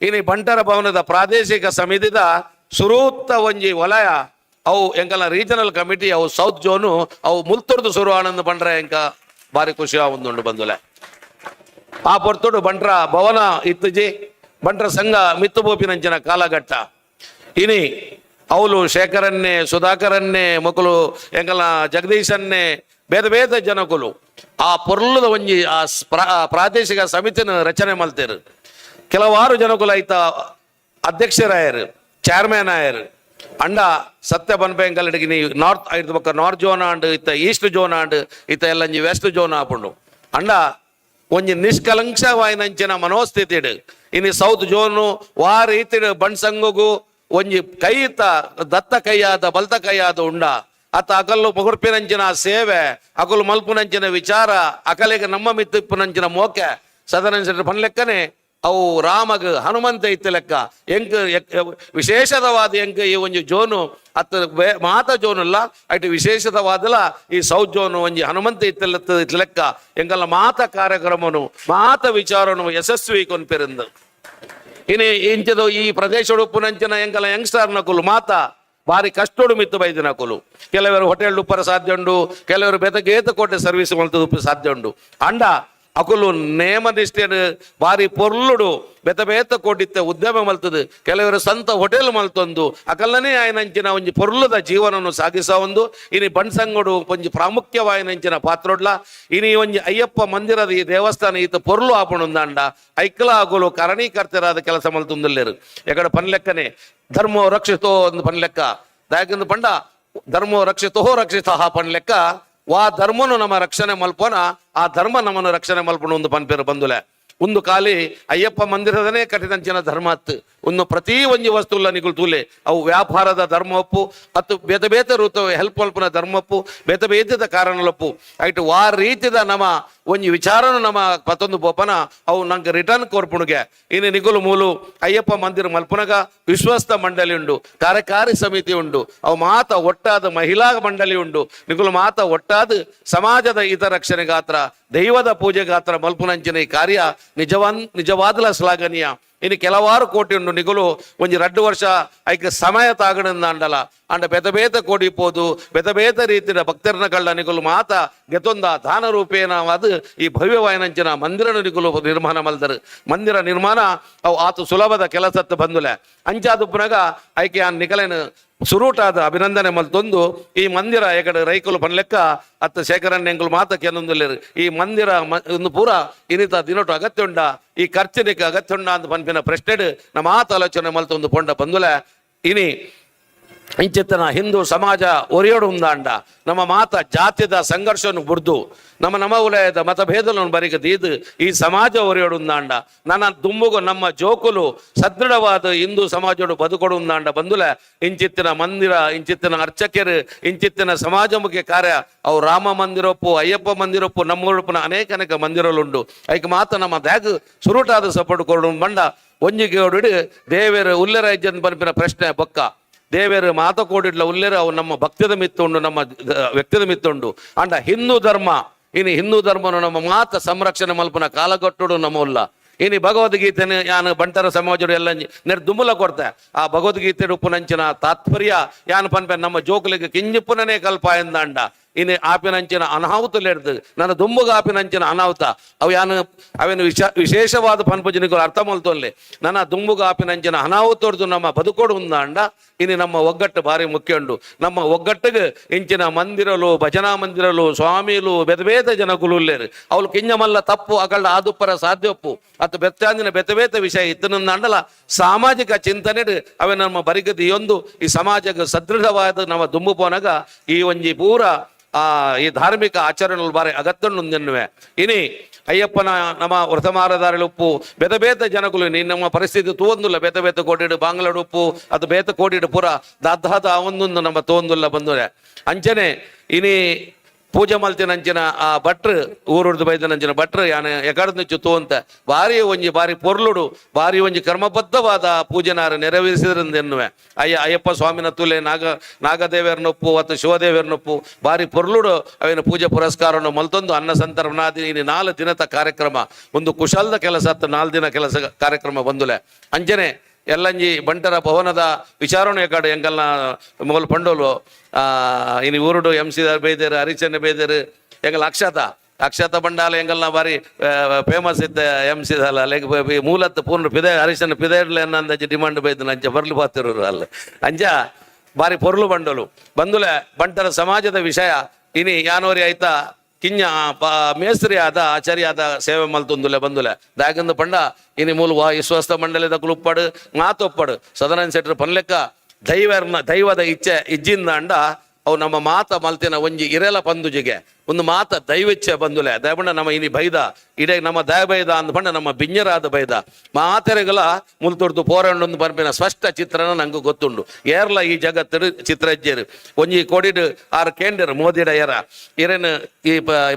ಇನಿ ಬಂಟರ ಭವನದ ಪ್ರಾದೇಶಿಕ ಸಮಿತಿದ ಸುರೂತ್ತ ಒಂಜಿ ವಲಯ, ಅವು ಎಂಕಲ ರೀಜನಲ್ ಕಮಿಟಿ, ಅವು ಸೌತ್ ಜೋನು, ಅವು ಮುಲ್ತುರ್ದು ಸುರು ಆನಂದ್ ಬಂಡ್ರೆ ಎಂಕ ಬಾರಿ ಖುಷಿ ಆವೊಂದುಂಡು ಬಂದುಲೆ. ಆ ಪೊರ್ತುಡು ಬಂಟ್ರ ಭವನ ಇತ್ತುಜಿ, ಬಂಟ್ರ ಸಂಘ ಮಿತ್ತುಬೋಪಿನಂಚಿನ ಕಾಲಘಟ್ಟ. ಇನಿ ಅವಲು ಶೇಖರನ್ನೇ, ಸುಧಾಕರನ್ನೇ ಮಕ್ಕಳು ಎಂಕಲ ಜಗದೀಶನ್ನೇ, ಬೇದ ಬೇದ ಜನಕುಲು. ಆ ಪೊರ್ಲದ ಒಂಜಿ ಆ ಪ್ರಾದೇಶಿಕ ಸಮಿತಿನ ರಚನೆ ಮಲ್ತೇರು. ಕೆಲವಾರು ಜನಕುಲು ಐತ ಅಧ್ಯಕ್ಷರಾಯರು ಚೇರ್ಮನ್ ಆಯರು, ಅಂಡ ಸತ್ಯ ಬನ್ಪೆಂಕಲ್ಡಿಗೆ ನೀ ನಾರ್ತ್ ಐದು ಪಕ್ಕ ನಾರ್ತ್ ಜೋನ್ ಆಂಡ್ ಇತ್ತ ಈಸ್ಟ್ ಜೋನ್ ಆಂಡ್ ಇತ್ತ ಎಲ್ಲಂಜಿ ವೆಸ್ಟ್ ಜೋನ್ ಆಪುಂಡು ಅಂಡ ಒಂಜಿ ನಿಷ್ಕಲಂಕವಾಯಿನಂಚಿನ ಮನೋಸ್ಥಿತಿ ಇನಿ ಸೌತ್ ಜೋನು ವಾ ರೀತಿಡು ಬಣ್ಸಂಗುಗು ಒಂಜಿ ಕೈತ ದತ್ತ ಕೈಯಾದ, ಬಲ್ತ ಕೈಯಾದ ಉಂಡ. ಅತ್ತ ಅಕಲ್ಲು ಮುಗುರ್ಪಿನಂಚಿನ ಸೇವೆ ಅಕಲು ಮಲ್ಪುನಂಚಿನ ವಿಚಾರ, ಅಕಲಿಗೆ ನಮ್ಮ ಮಿತ್ತಿಪ್ಪುನಂಚಿನ ಮೋಕೆ. ಸದನ ಪನ್ಲೆಕ್ಕನೆ ಅವು ರಾಮಗ ಹನುಮಂತ ಇತ್ತ ಲೆಕ್ಕ. ಎಂಕ್ ವಿಶೇಷದವಾದ ಎಂಕ್ ಈ ಒಂಜಿ ಜೋನು ಅತ್ತ ಮಾತ ಜೋನುಲ್ಲ, ಅಟ್ ವಿಶೇಷದವಾದಲ ಈ ಸೌತ್ ಜೋನು ಒಂಜಿ ಹನುಮಂತ ಇತ್ತ ಇತ್ತ ಲೆಕ್ಕ. ಎಂಕಲ್ಲ ಮಾತ ಕಾರ್ಯಕ್ರಮನು, ಮಾತ ವಿಚಾರನು ಯಶಸ್ವಿ ಕೊನ್ಪೆರಿಂದ ಇನ್ನು ಇಂಚದು ಈ ಪ್ರದೇಶ ಉಪ್ಪುನಂಚಿನ ಎಂಕಲ ಯಂಗ್ಸ್ಟರ್ ನಕುಲು ಮಾತ ಬಾರಿ ಕಷ್ಟೋಡು ಮಿತ್ತು ಬೈದಿನ ಕುಲು ಕೆಲವರು ಹೋಟೆಲ್ ಉಪ್ಪರ ಸಾಧ್ಯ ಉಂಡು, ಕೆಲವರು ಬೆತಗೇತ ಕೋಟೆ ಸರ್ವಿಸ್ ಮಲ್ತದ ಸಾಧ್ಯ ಉಂಡು. ಅಂಡ ಅಕುಲು ನೇಮ ನಿಷ್ಠೆಡ್ ಬಾರಿ ಪೊರ್ಲುಡು ಬೆತ ಬೇತ ಕೊಟ್ಟಿತ್ತೆ, ಉದ್ಯಮ ಮಲ್ತದು, ಕೆಲವರು ಸಂತ ಹೋಟೆಲ್ ಮಲ್ತೊಂದು, ಅಕಲ್ಲನೇ ಆಯ್ನಂಚಿನ ಒಂಜಿ ಪೊರ್ಲದ ಜೀವನವನ್ನು ಸಾಗಿಸ ಒಂದು, ಇನಿ ಬಣ್ಸಂಗಡು ಒಂಜಿ ಪ್ರಾಮುಖ್ಯವಾಯಿನಂಚಿನ ಪಾತ್ರೊಡ್ಲ, ಇನಿ ಒಂಜಿ ಅಯ್ಯಪ್ಪ ಮಂದಿರದ ಈ ದೇವಸ್ಥಾನ ಈತ ಪೊರ್ಲು ಆಪಣುಂದಾಂಡ, ಐಕ್ಲ ಆಗುಲು ಕರಣೀಕರ್ತರಾದ ಕೆಲಸ ಮಲ್ತುಂದಲ್ಲೇರು. ಎಕಡೆ ಪನ್ಲೆಕ್ಕನೆ, ಧರ್ಮ ರಕ್ಷಿತೋ ಒಂದು ಪನ್ಲೆಕ್ಕ. ದಾಯಕಂದು ಪಂಡ, ಧರ್ಮ ರಕ್ಷಿತೋ ರಕ್ಷಿತ ಪನ್ಲೆಕ್ಕ. ವಾ ಧರ್ಮನು ನಮ್ಮ ರಕ್ಷಣೆ ಮಲ್ಪೋನ ಆ ಧರ್ಮ ನಮ್ಮನ್ನು ರಕ್ಷಣೆ ಮಲ್ಪೋಣ ಒಂದು ಪನ್ಪೇರು ಬಂದುಲೆ. ಒಂದು ಕಾಲಿ ಅಯ್ಯಪ್ಪ ಮಂದಿರದನೇ ಕಠಿಣಂಚಿನ ಧರ್ಮ ಹತ್ತು ಒಂದು ಪ್ರತಿ ಒಂಜಿ ವಸ್ತುಲ್ಲ ನಿಗುಲು ತೂಲೆ. ಅವು ವ್ಯಾಪಾರದ ಧರ್ಮ ಒಪ್ಪು ಅತ್ತು ಬೇತ ಬೇತ ಋತು ಹೆಲ್ಪ್ ಮಲ್ಪನ ಧರ್ಮಪ್ಪು ಬೇತ ಬೇತದ ಕಾರಣಲಪ್ಪು ಆಯ್ತು ವಾ ರೀತಿದ ನಮ್ಮ ಒಂಜಿ ವಿಚಾರನು ನಮ್ಮ ಪತ್ತೊಂದು ಪೋಪನ ಅವು ನಂಗೆ ರಿಟರ್ನ್ ಕೋರ್ಪುಣಿಗೆ. ಇನ್ನು ನಿಗುಲು ಮೂಲು, ಅಯ್ಯಪ್ಪ ಮಂದಿರ ಮಲ್ಪನಗ ವಿಶ್ವಸ್ತ ಮಂಡಳಿ ಉಂಡು, ಕಾರ್ಯಕಾರಿ ಸಮಿತಿ ಉಂಡು. ಅವು ಮಾತ ಒಟ್ಟಾದ ಮಹಿಳಾ ಮಂಡಳಿ ಉಂಡು. ನಿಗುಲು ಮಾತ ಒಟ್ಟಾದ ಸಮಾಜದ ಹಿತರಕ್ಷಣೆ ಗಾತ್ರ ದೈವದ ಪೂಜೆ ಗಾತ್ರ ಮಲ್ಪುನಂಚಿನ ಈ ಕಾರ್ಯ ನಿಜವನ್ ನಿಜವಾದಲ ಶ್ಲಾಘನೀಯ. ಇನ್ನು ಕೆಲವಾರು ಕೋಟಿ ಉಂಡು ನಿಗುಲು ಒಂಜಿ ರಡ್ಡು ವರ್ಷ ಐಕೆ ಸಮಯ ತಾಗಣಿಂದ ಅಂಡಲ. ಅಂಡ ಬೆತ ಬೇತ ಕೋಡಿಪೋದು ಬೆತ ಬೇತ ರೀತಿಯ ಭಕ್ತರನ ಕಳ್ಳ ನಿಗುಲು ಮಾತ ಗೆತೊಂದ ದಾನ ರೂಪೇಣವಾದ ಈ ಭವ್ಯವಾಯನಂಚಿನ ಮಂದಿರ ನಿಗುಲು ನಿರ್ಮಾಣ ಮಲ್ದರು. ಮಂದಿರ ನಿರ್ಮಾಣ ಅವು ಆತು ಸುಲಭದ ಕೆಲಸತ್ತು ಬಂದುಲೆ. ಅಂಚಾದು ಪುನಗ ಐಕೆ ಆ ನಿಕಲೇನು ಸುರೂಟಾದ ಅಭಿನಂದನೆ ಮಲ್ತೊಂದು ಈ ಮಂದಿರ ಎಕಡೆ ರೈಕುಲು ಪನ್ಲೆಕ್ಕ ಅತ್ತ ಶೇಖರಣ್ಣ ಎಂಕುಲು ಮಾತ ಕೆಲವೊಂದು ಈ ಮಂದಿರ ಒಂದು ಪೂರ ಇನ್ನಿತ ದಿನೊಟ್ಟು ಅಗತ್ಯ ಉಂಡ ಈ ಖರ್ಚಿನಿಕ್ಕೆ ಅಗತ್ಯ ಉಂಡ ಅಂತ ಪನ್ಪಿನ ಪ್ರಶ್ನೆಡ್ ನಮ್ಮ ಆತ ಆಲೋಚನೆ ಮಲ್ತೊಂದು ಪೊಂಡ ಬಂದುಲೆ ಇನಿ ಇಂಚಿತ್ತನ ಹಿಂದೂ ಸಮಾಜ ಒರೆಯೋಡು ಉಂದಾಂಡ ನಮ್ಮ ಮಾತ ಜಾತ್ಯದ ಸಂಘರ್ಷವನ್ನು ಬುರ್ದು, ನಮ್ಮ ನಮ್ಮ ವಲಯದ ಮತಭೇದವನ್ನು ಬರಿಗದು ಇದು ಈ ಸಮಾಜ ಒರೆಯೋಡು ಉಂದಾಂಡ ನನ್ನ ದುಂಬುಗು ನಮ್ಮ ಜೋಕುಲು ಸದೃಢವಾದ ಹಿಂದೂ ಸಮಾಜಡು ಬದುಕೊಡು ಉಂದಾಂಡ ಬಂದುಲೆ. ಇಂಚಿತ್ತಿನ ಮಂದಿರ, ಇಂಚಿತ್ತಿನ ಅರ್ಚಕರು, ಇಂಚಿತ್ತಿನ ಸಮಾಜ ಮುಖ್ಯ ಕಾರ್ಯ ಅವು ರಾಮ ಮಂದಿರಪ್ಪು, ಅಯ್ಯಪ್ಪ ಮಂದಿರಪ್ಪು ನಮ್ಮ ಅನೇಕ ಅನೇಕ ಮಂದಿರಲುಂಡು ಐಕ ಮಾತ ನಮ್ಮ ದ್ಯಾಗ ಸುರುಟಾದ ಸಪೋರ್ಟ್ ಕೊಡು ಬಂಡ. ಒಂಜಿಗೆ ದೇವೇರ ಉಲ್ಲರಾಜ್ಯದ ಬನ್ಪಿನ ಪ್ರಶ್ನೆ ಬೊಕ್ಕ. ದೇವೇರು ಮಾತ ಕೋಡಿಡ್ಲ, ಉಲ್ಲೇರು ಅವು ನಮ್ಮ ಭಕ್ತಿದ ಮಿತ್ತುಂಡು, ನಮ್ಮ ವ್ಯಕ್ತಿದ ಮಿತ್ತುಂಡು. ಅಂಡ ಹಿಂದೂ ಧರ್ಮ, ಇನಿ ಹಿಂದೂ ಧರ್ಮನು ನಮ್ಮ ಮಾತ ಸಂರಕ್ಷಣೆ ಮಲ್ಪನ ಕಾಲಗಟ್ಟುಡು ನಮ್ಮ ಉಲ್ಲ ಇನಿ ಭಗವದ್ಗೀತೆನ ಯಾನು ಬಂಟರ ಸಮಾಜರು ಎಲ್ಲ ದುಂಬುಲ ಕೊಡ್ತೆ. ಆ ಭಗವದ್ಗೀತೆ ಉಪ್ಪುನಂಚಿನ ತಾತ್ಪರ್ಯ ಯಾನು ಪನ್ಪೆ ನಮ್ಮ ಜೋಕುಲಿಗೆ ಕಿಂಜಿಪ್ಪುನನೇ ಕಲ್ಪ ಎಂದಂಡ ಇನ್ನು ಆಪಿನಂಚಿನ ಅನಾಹುತಲಿಡ್ದು ನನ್ನ ದುಂಬುಗ ಆಪಿನಂಚಿನ ಅನಾಹುತ. ಅವು ಯಾನು, ಅವೇನು ವಿಶ, ವಿಶೇಷವಾದ ಪನ್ಪಜನಿಕರು ಅರ್ಥ ಮಲ್ತೊಲ್ಲೆ ನನ್ನ ದುಂಬುಗ ಆಪಿನಂಚಿನ ಅನಾಹುತರ್ದು ನಮ್ಮ ಬದುಕೋಡು ಉಂದಾಂಡ ಇನ್ನು ನಮ್ಮ ಒಗ್ಗಟ್ಟು ಭಾರಿ ಮುಖ್ಯಂಡು. ನಮ್ಮ ಒಗ್ಗಟ್ಟಿಗೆ ಇಂಚಿನ ಮಂದಿರಲು, ಭಜನಾ ಮಂದಿರಲು, ಸ್ವಾಮಿಲು ಬೆದಬೇದ ಜನಕುಲು ಅವಳು ಕಿಂಜಮಲ್ಲ ತಪ್ಪು ಅಕಳ ಆದುಪ್ಪರ ಸಾಧ್ಯಪ್ಪು ಅತ್ತ ಬೆತ್ತಾಂದಿನ ಬೆತಬೇತ ವಿಷಯ ಇತ್ತನಂದ ಅಂಡಲ ಸಾಮಾಜಿಕ ಚಿಂತನೆ ಅವೇ ನಮ್ಮ ಬರಿಗದಿಯೊಂದು ಈ ಸಮಾಜಕ್ಕೆ ಸದೃಢವಾದ ನಮ್ಮ ದುಂಬು ಪೋನಗ, ಈ ಒಂಜಿ ಪೂರ ಆ, ಈ ಧಾರ್ಮಿಕ ಆಚರಣೆಗಳು ಬಾರಿ ಅಗತ್ಯ ಉಂದೆನ್ನುವೆ ಇನಿ, ಅಯ್ಯಪ್ಪನ ನಮ್ಮ ವೃತಮಾರದಾರಳು ಉಪ್ಪು ಬೆದ ಬೇತ ಜನಗಳು ನೀನು ನಮ್ಮ ಪರಿಸ್ಥಿತಿ ತೋಂದುಲ್ಲ ಬೆತ ಬೇತ ಕೋಟಿಡು ಬಾಂಗ್ಲಡುಪ್ಪು ಅದು ಬೇತ ಕೋಟಿಡು ಪುರ ದಾದ್ದಾದ ಅವನೊಂದು ನಮ್ಮ ತೋಂದುಲ್ಲ ಬಂದರೆ. ಅಂಚನೆ, ಇನಿ ಪೂಜೆ ಮಲ್ತಿನಂಚಿನ ಆ ಭಟ್ರು ಊರುಡ್ದು ಬೈದನಂಚಿನ ಭಟ್ರು, ಯಾನ ಎಕಡನುಚ್ಚು ತೋಂತ ಭಾರಿ ಒಂಜಿ ಭಾರಿ ಪೊರ್ಲುಡು, ಭಾರಿ ಒಂಜಿ ಕರ್ಮಬದ್ಧವಾದ ಪೂಜೆನಾರ ನೆರವೇರಿಸಿದ್ರೆನ್ನುವೆ ಅಯ್ಯ, ಅಯ್ಯಪ್ಪ ಸ್ವಾಮಿನ ತುಲೆ, ನಾಗ ನಾಗದೇವರನೊಪ್ಪು ಅಥವಾ ಶಿವದೇವರನೊಪ್ಪು ಭಾರಿ ಪೊರ್ಲುಡು ಅವಿನ ಪೂಜೆ ಪುರಸ್ಕಾರವನ್ನು ಮಲ್ತೊಂದು ಅನ್ನ ಸಂತರ್ಪನಾದಿ ನಾಲ್ಕು ದಿನದ ಕಾರ್ಯಕ್ರಮ. ಒಂದು ಕುಶಲದ ಕೆಲಸ ನಾಲ್ಕು ದಿನ ಕೆಲಸ ಕಾರ್ಯಕ್ರಮ ಬಂದುಲೆ. ಅಂಜನೆ ಎಲ್ಲಂಜಿ ಬಂಟರ ಭವನದ ವಿಚಾರಣೆ ಕಡೆ ಎಂಗಲ್ನ ಮೊಗಲು ಪಂಡೋಲು, ಆ, ಇನ್ನು ಊರುಡು ಎಂ ಸಿ ಬೇದೇರು ಹರಿಚಂದ್ರ ಬೇದೇರು ಎಂಗಲ್ ಅಕ್ಷತ ಅಕ್ಷತ ಬಂಡಾಲ ಎಂಗಲ್ನ ಬಾರಿ ಫೇಮಸ್ ಇದ್ದ ಎಂ ಸಿ ಅಲ್ಲ ಲೆಗ್ ಮೂಲತ್ ಪೂರ್ಣ ಪಿದೆ ಹರಿಶನ್ ಪಿದೇಡ್ಲೆ ಅನ್ನಂದ ಡಿಮಾಂಡ್ ಬೈದು ಅಂಚ ಬರ್ಲು ಬಾತಿರೋರು ಅಲ್ಲ. ಅಂಜ ಬಾರಿ ಪೊರ್ಲು ಬಂಡೋಲು. ಬಂದುಲೆ ಬಂಟರ ಸಮಾಜದ ವಿಷಯ, ಇನಿ ಯಾನೋರಿ ಆಯ್ತಾ ಕಿಂಜ ಮೇಸ್ತ್ರಿ ಆದ ಆಚಾರ್ಯ ಆದ ಸೇವೆ ಮಲ್ತೊಂದುಲೆ ಬಂದುಲೆ. ದಾಗಂದ ಪಂಡ, ಇನಿ ಮೂಲ ವಾ ವಿಶ್ವಾಸ ಮಂಡಲದ ಕುಲುಪ್ಪಡು, ಮಾತೊಪ್ಪಡು. ಸದನನ್ ಸೆಟ್ರ್ ಪನ್ಲೆಕ್ಕ ದೈವರ್ನ, ದೈವದ ಇಚ್ಛೆ ಇಜ್ಜಿಂದ ಅಂಡ, ಅವು ನಮ್ಮ ಮಾತ ಮಲ್ತಿನ ಒಂಜಿ ಇರೆಲ ಪಂದುಜಿಗೆ. ಒಂದು ಮಾತ ದೈವಚ್ಛ ಬಂದುಲೆ ದಯಬಣ್ಣ ನಮ್ಮ ಇನಿ ಬೈದ, ಇಡೇ ನಮ್ಮ ದಯ ಬೈದ ಅಂದ್ಪಂಡ ನಮ್ಮ ಬಿಂಜರಾದ ಬೈದ. ಮಾತೆರೆಗಳ ಮುಲ್ತೊಡ್ದು ಪೋರಂಡೊಂದು ಬರ್ಬಿನ ಸ್ಪಷ್ಟ ಚಿತ್ರನ ನಂಗೆ ಗೊತ್ತುಂಡು. ಏರ್ಲ ಈ ಜಗತ್ತು ಚಿತ್ರಜ್ಜರು ಒಂಜಿ ಕೊಡಿಡು ಆರ್ ಕೇಂದ್ರ ಮೋದಿಡ ಏರ ಇರೇನು ಈ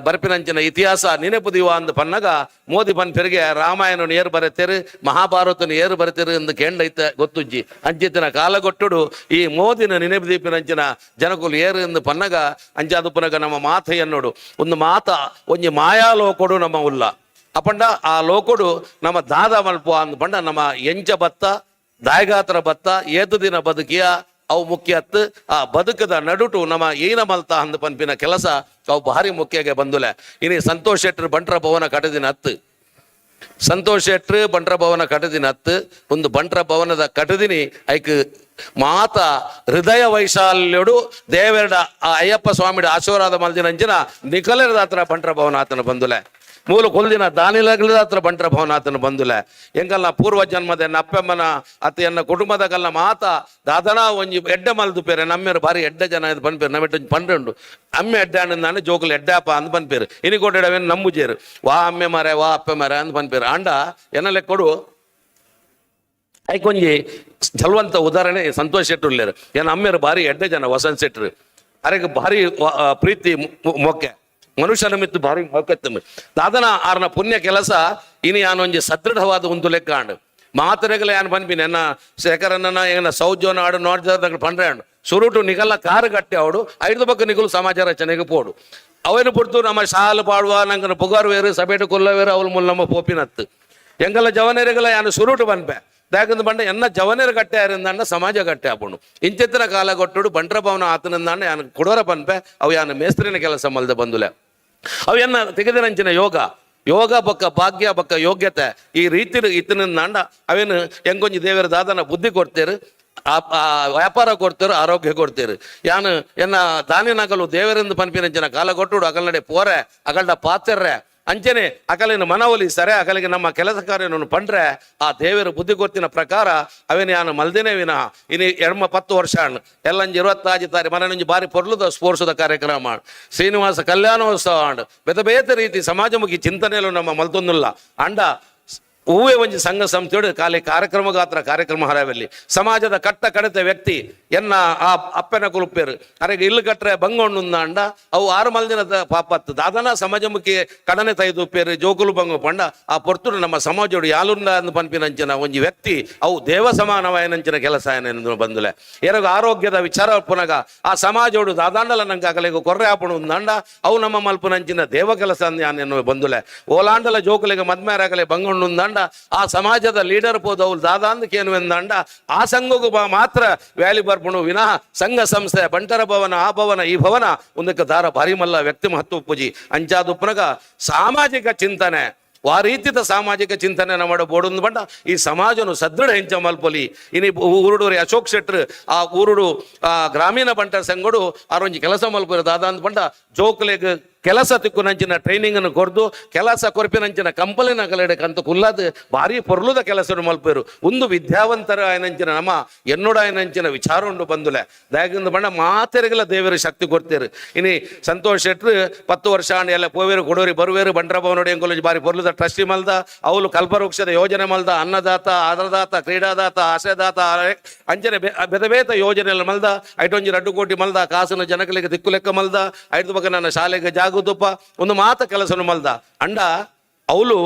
ಬರ್ಪಿನಂಚಿನ ಇತಿಹಾಸ ನೆನಪು ದಿವ ಅಂದ್ ಪನ್ನಗ ಮೋದಿ ಪನ್ಪೆರಿಗೆ ರಾಮಾಯಣ ಏರು ಬರೆತೇರು, ಮಹಾಭಾರತನ ಏರು ಬರೆತೇರು ಎಂದು ಐತೆ ಗೊತ್ತುಜ್ಜಿ ಅಂಚಿತ್ತಿನ ಕಾಲಗೊಟ್ಟುಡು ಈ ಮೋದಿನ ನೆನಪು ದೀಪಿನಂಚಿನ ಜನಕುಲು ಏರು ಎಂದು ಪನ್ನಗ ಅಂಚಾದು ಪುನಗ ನಮ್ಮ ಮಾತ ಎನ್ನೋಡು ಒಂದು ಮಾತ ಒಂಜಿ ಮಾಯಾಲೋಕೊಡು ನಮ್ಮ ಉಲ್ಲ ಅಪಂಡ ಆ ಲೋಕೊಡು ನಮ್ಮ ದಾದ ಮಲ್ಪ ಅಂದ್ ಪಂಡ ನಮ್ಮ ಎಂಚ ಬತ್ತ ದಾಯಗಾತ್ರ ಬತ್ತ ಏತು ದಿನ ಬದುಕಿಯ ಅವು ಮುಖ್ಯ ಅತ್ತು ಆ ಬದುಕದ ನಡುಟು ನಮ್ಮ ಏನ ಮಲ್ತ ಅಂದ ಪನ್ಪಿನ ಕೆಲಸ ಅವು ಭಾರಿ ಮುಖ್ಯಗೆ ಬಂದುಲೆ ಇನಿ ಸಂತೋಷ್ ಶೆಟ್ರ್ ಬಂಟ್ರ ಭವನ ಕಟದಿನ ಹತ್ತು ಸಂತೋಷ್ ಶೆಟ್ರ್ ಬಂಟ್ರ ಭವನ ಕಟದಿನ ಹತ್ತು ಒಂದು ಬಂಟ್ರ ಭವನದ ಕಟದಿನಿ ಐಕ್ ಮಾತ ಹೃದಯ వైశాల్యుడు ಆ ಅಯ್ಯಪ್ಪ ಸ್ವಾಮಿಡ ಆಶೀರ್ವಾದ ಮಲ್ದಿನಂಚಿನ ನಿಖಲರದ ಹತ್ರ ಬಂಟ್ರ ಭವನ ಆತನ ಬಂದುಲೆ. ಮೂಲ ಕೊಲ್ದಿನ ದಾನಿಲಗಳ ಹತ್ರ ಬಂಟ್ರ ಭವನ ಆತನ ಬಂದುಲೆ. ಎಂಕಲ್ನ ಪೂರ್ವ ಜನ್ಮದ ನಪ್ಪೆಮ್ಮನ ಅತ್ತೆಯನ್ನ ಕುಟುಂಬದ ಕಲ್ಲ ಮಾತ ದಾದನ ಒಂಜಿ ಎಡ್ಡೆ ಮಲ್ದು ಪೇರೆ ಬಾರಿ ಎಡ್ಡೆ ಜನ ಇದು ಪನ್ಪೇರು ನಮ್ಮೆಟ್ಟು ಪನ್ರೆಂಡು ಅಮ್ಮೆ ಎಡ್ಡೆ ನಾನು ಜೋಕುಲು ಎಡ್ಡೆಪ್ಪ ಅಂದ್ ಪನ್ಪೇರು ಇನಿ ಕೊಟ್ಟಿಡವೇನು ನಂಬುಜೇರು. ವಾ ಅಮ್ಮೆ ಮರೆ, ವಾ ಅಪ್ಪೆ ಮರೆ ಅಂದ್ ಪನ್ಪೇರು ಆಂಡ ಎನ್ನಲೆ ಕೊಡು. ಐಕೊಂಜಿ ಚಲುವಂತ ಉದಾಹರಣೆ ಸಂತೋಷ್ ಶೆಟ್ಟರ್ ಉಳ್ಳೇರು ಏನು ಅಮ್ಮೇರು ಭಾರಿ ಎಡ್ಡೆ ಜನ, ವಸಂತ್ ಶೆಟ್ಟರು ಅರೆಗೆ ಭಾರಿ ಪ್ರೀತಿ ಮೊಕ್ಕೆ. ಮನುಷ್ಯನ ಮಿತ್ತು ಭಾರಿ ಮೊಕ್ಕತ್ತು ದಾದನ ಆರ್ನ ಪುಣ್ಯ ಕೆಲಸ, ಇನಿ ಯಾನೊಂಜಿ ಸದೃಢವಾದ ಒಂದು ಲೆಕ್ಕ ಆಂಡು. ಮಾತರೆಗಳ ಯಾನ್ ಬಂದ್ಬಿನಿ ಎನ್ನ ಶೇಖರನ್ನ ಏನ ಸೌಜೋನ ಆಡು ನೋಡಿದ ಪಂಡ್ರೆ ಆಂಡು. ಸುರುಟು ನಿಗಲ್ಲ, ಕಾರು ಗಟ್ಟಿ ಅವಡು ಐದು ಪಕ್ಕ ನಿಗುಲು ಸಮಾಚಾರ ಚೆನ್ನಾಗಿ ಪೋಡು. ಅವನು ಪುಡ್ತು, ನಮ್ಮ ಶಾಲು ಪಾಡುವ ನಂಗೆ ಪುಗಾರು ವೇರು ಕೊಲ್ಲ ವೇರು ಅವಳು ಮುಲ್ ನಮ್ಮ ಪೋಪಿನತ್ತು. ಎಂಗಲ ಜವನರಿಗೆಲ್ಲ ಯಾನು ಸುರುಟು ಬನ್ಪೆ ದಾಯಕಂದು ಬಂಡ, ಎನ್ನ ಜವನರ ಕಟ್ಟೆ ಯಾರಿಂದಂಡ ಸಮಾಜ ಕಟ್ಟೆ ಆಪುಂಡು ಇಂಚಿತ್ರ ಕಾಲ ಕೊಟ್ಟುಡು ಬಂಟ್ರ ಭವನ ಆತನಂದಾಂಡ ಯಾನ ಕೊಡೋರ ಪನ್ಪೆ, ಅವು ಯಾನ ಮೇಸ್ತ್ರಿನ ಕೆಲಸ ಮಲ್ದ ಬಂದುಲೆ. ಅವು ಎನ್ನ ತೆಗೆದಿರಂಚಿನ ಯೋಗ. ಯೋಗ ಬೊಕ್ಕ ಭಾಗ್ಯ ಬೊಕ್ಕ ಯೋಗ್ಯತೆ. ಈ ರೀತಿ ಇತ್ತಿನಿಂದಾಂಡ ಅವೇನು ಹೆಂಗೊಂಜಿ ದೇವರ ದಾದನ ಬುದ್ಧಿ ಕೊಡ್ತೇರು ವ್ಯಾಪಾರ ಕೊಡ್ತೇರು, ಆರೋಗ್ಯ ಕೊಡ್ತೇರು. ಯಾನು ಎನ್ನ ದಾನಿನಗಲು ದೇವರಿಂದ ಪನ್ಪಿನಂಚಿನ ಕಾಲ ಕೊಟ್ಟುಡು ಅಗಲ್ನಡೆ ಪೋರೆ, ಅಗಲ್ಡ ಪಾತ್ರೆ ಅಂಚನೆ ಅಕಲಿನ ಮನವೊಲಿ ಸರೆ, ಅಕಲಿಗೆ ನಮ್ಮ ಕೆಲಸ ಕಾರ್ಯವನ್ನು ಪಂಡ್ರೆ, ಆ ದೇವರ ಬುದ್ಧಿ ಗೊತ್ತಿನ ಪ್ರಕಾರ, ಅವೇನು ಯಾನು ಮಲ್ದಿನೇ ವಿನಃ, ಇನಿ ಎರ್ಮ ಪತ್ತು ವರ್ಷ ಎಲ್ಲಂಜಿ ಇರುವತ್ತಾಜಿ ತಾರಿ ಮನನಂಜಿ ಬಾರಿ ಪೊರ್ಲುದ ಸ್ಪೋರ್ಟ್ಸ್ದ ಕಾರ್ಯಕ್ರಮ ಶ್ರೀನಿವಾಸ ಕಲ್ಯಾಣೋತ್ಸವ ಅಂಡ್ ಬೇತ ಬೇತೆ ರೀತಿ ಸಮಾಜಮುಖಿ ಚಿಂತನೆಯಲ್ಲೂ ನಮ್ಮ ಮಲ್ತೊಂದಿಲ್ಲ ಅಂಡ ಹೂವೇ ಒಂಜಿ ಸಂಘ ಸಂಸ್ಥೆಡು ಖಾಲಿ ಕಾರ್ಯಕ್ರಮ ಗಾತ್ರ ಕಾರ್ಯಕ್ರಮ ಹರವಲ್ಲಿ. ಸಮಾಜದ ಕಟ್ಟ ಕಡತೆ ವ್ಯಕ್ತಿ ಎನ್ನ ಆ ಅಪ್ಪನ ಕುಲುಪೇರು ಅರೆಗೆ ಇಲ್ಲಿ ಕಟ್ಟರೆ ಬಂಗೊಂಡು ಅಂಡ ಅವು ಆರು ಮಲ್ದಿನದ ಪಾಪತ್ತು ದಾದನ ಸಮಾಜಮುಖಿ ಕಡನೆ ತೈದು ಪೇರು ಜೋಕುಲು ಬಂಗ ಪಂಡ, ಆ ಪೊರ್ತುಡು ನಮ್ಮ ಸಮಾಜೋಡು ಯಾಲುಂಡ ಅಂದು ಪನ್ಪಿನಂಚಿನ ಒಂಜಿ ವ್ಯಕ್ತಿ, ಅವು ದೇವ ಸಮಾನವಾಯನಂಚಿನ ಕೆಲಸ ಏನೆಂದು ಬಂದುಲೆ. ಎರಗ ಆರೋಗ್ಯದ ವಿಚಾರ ಪುನಗ ಆ ಸಮಾಜೋಡು ದಾದಾಂಡಲ ನಂಗೆ ಕೊರ್ರೆ ಆಪುಣ ಅಂಡ ಅವು ನಮ್ಮ ಮಲ್ಪನಂಚಿನ ದೇವ ಕೆಲಸ ಯಾನೆನ್ನು ಬಂದುಲೆ. ಓಲಾಂಡಲ ಜೋಕುಲಿಗೆ ಮದ್ಮೇರಾಗಲೇ ಬಂಗೊಂಡು ಅಂದ ಆ ಸಮಾಜದ ಲೀಡರ್ ಪೋದು ಅವ್ರು ದಾದಾಂದಕ್ಕೇನು ಎಂದಂಡ ಆ ಸಂಘಗೂ ಮಾತ್ರ ವ್ಯಾಲಿ ಬರ್ಪುಣು. ವಿನಃ ಸಂಘ ಸಂಸ್ಥೆ ಬಂಟರ ಭವನ, ಆ ಭವನ, ಈ ಭವನ ಒಂದಕ್ಕೆ ದಾರ ಭಾರಿ ಮಲ್ಲ ವ್ಯಕ್ತಿ ಮಹತ್ವ ಪೂಜಿ. ಅಂಚಾದುಪ್ಪನಗ ಸಾಮಾಜಿಕ ಚಿಂತನೆ. ಆ ರೀತಿದ ಸಾಮಾಜಿಕ ಚಿಂತನೆ ಬೋಡೊಂದು ಬಂಡ. ಈ ಸಮಾಜನು ಸದೃಢ ಹೆಂಚ ಮಲ್ಪೊಲಿ. ಇನಿ ಊರುಡು ಅಶೋಕ್ ಶೆಟ್ರ್, ಆ ಊರುಡು, ಆ ಗ್ರಾಮೀಣ ಬಂಟ ಸಂಘಡು ಆರೊಂಜಿ ಕೆಲಸ ಮಲ್ಪುರ ದಾದ ಅಂದ್ ಬಂಡ. ಜೋಕ್ಲೆಗ್ ಕೆಲಸ ತಿಕ್ಕುನಂಚಿನ ಟ್ರೈನಿಂಗ್ ಅನ್ನು ಕೊರ್ದು, ಕೆಲಸ ಕೊರಪಿನಂಚಿನ ಕಂಪನಿನ ಕಂತು ಕುಲ್ಲಾದ, ಭಾರಿ ಪೊರ್ಲುದ ಕೆಲಸ ಮಲ್ಪೇರು. ಒಂದು ವಿದ್ಯಾವಂತರ ಆಯನಂಚಿನ ನಮ್ಮ ಎನ್ನೋಡ ಆಯನಂಚಿನ ವಿಚಾರ ಉಂಡು ಬಂದುಲೆ. ದಯಗಿಂದ ಬಣ್ಣ ಮಾತೆರೆಗೆಲ್ಲ ದೇವರ ಶಕ್ತಿ ಕೊಡ್ತೇರು. ಇನಿ ಸಂತೋಷ್ ಶೆಟ್ರು, ಪತ್ತು ವರ್ಷ ಆಂಡ್ ಎಲ್ಲ ಪೋವೇರು, ಕೊಡೋರಿ, ಬರುವೇರು ಬಂಡ್ರ ಕಾಲೇಜ್ ಭಾರಿ ಪೊರ್ಲುದ ಟ್ರಸ್ಟಿ ಮಲ್ದ ಅವಳು ಕಲ್ಪವೃಕ್ಷದ ಯೋಜನೆ ಮಲ್ದ, ಅನ್ನದಾತ ಆಧಾರದಾತ ಕ್ರೀಡಾದಾತ, ಆಶಯದಾತ ಅಂಚನೆ ಬೆದಬೇತ ಬೆದ ಬೇತ ಯೋಜನೆ ಮಲ್ದ, ಐಟೊಂಜಿ ರಡ್ಡು ಕೋಟಿ ಮಲ್ದ, ಕಾಸಿನ ಜನಗಳಿಗೆ ದಿಕ್ಕು ಲೆಕ್ಕ ಮಲ್ದ, ಐದು ಬಗ್ಗೆ ನನ್ನ ಶಾಲೆಗೆ ಜಾಗುದಪ್ಪ ಒಂದು ಮಾತ ಕೆಲಸನು ಮಲ್ದ. ಅಂಡ ಅವಳು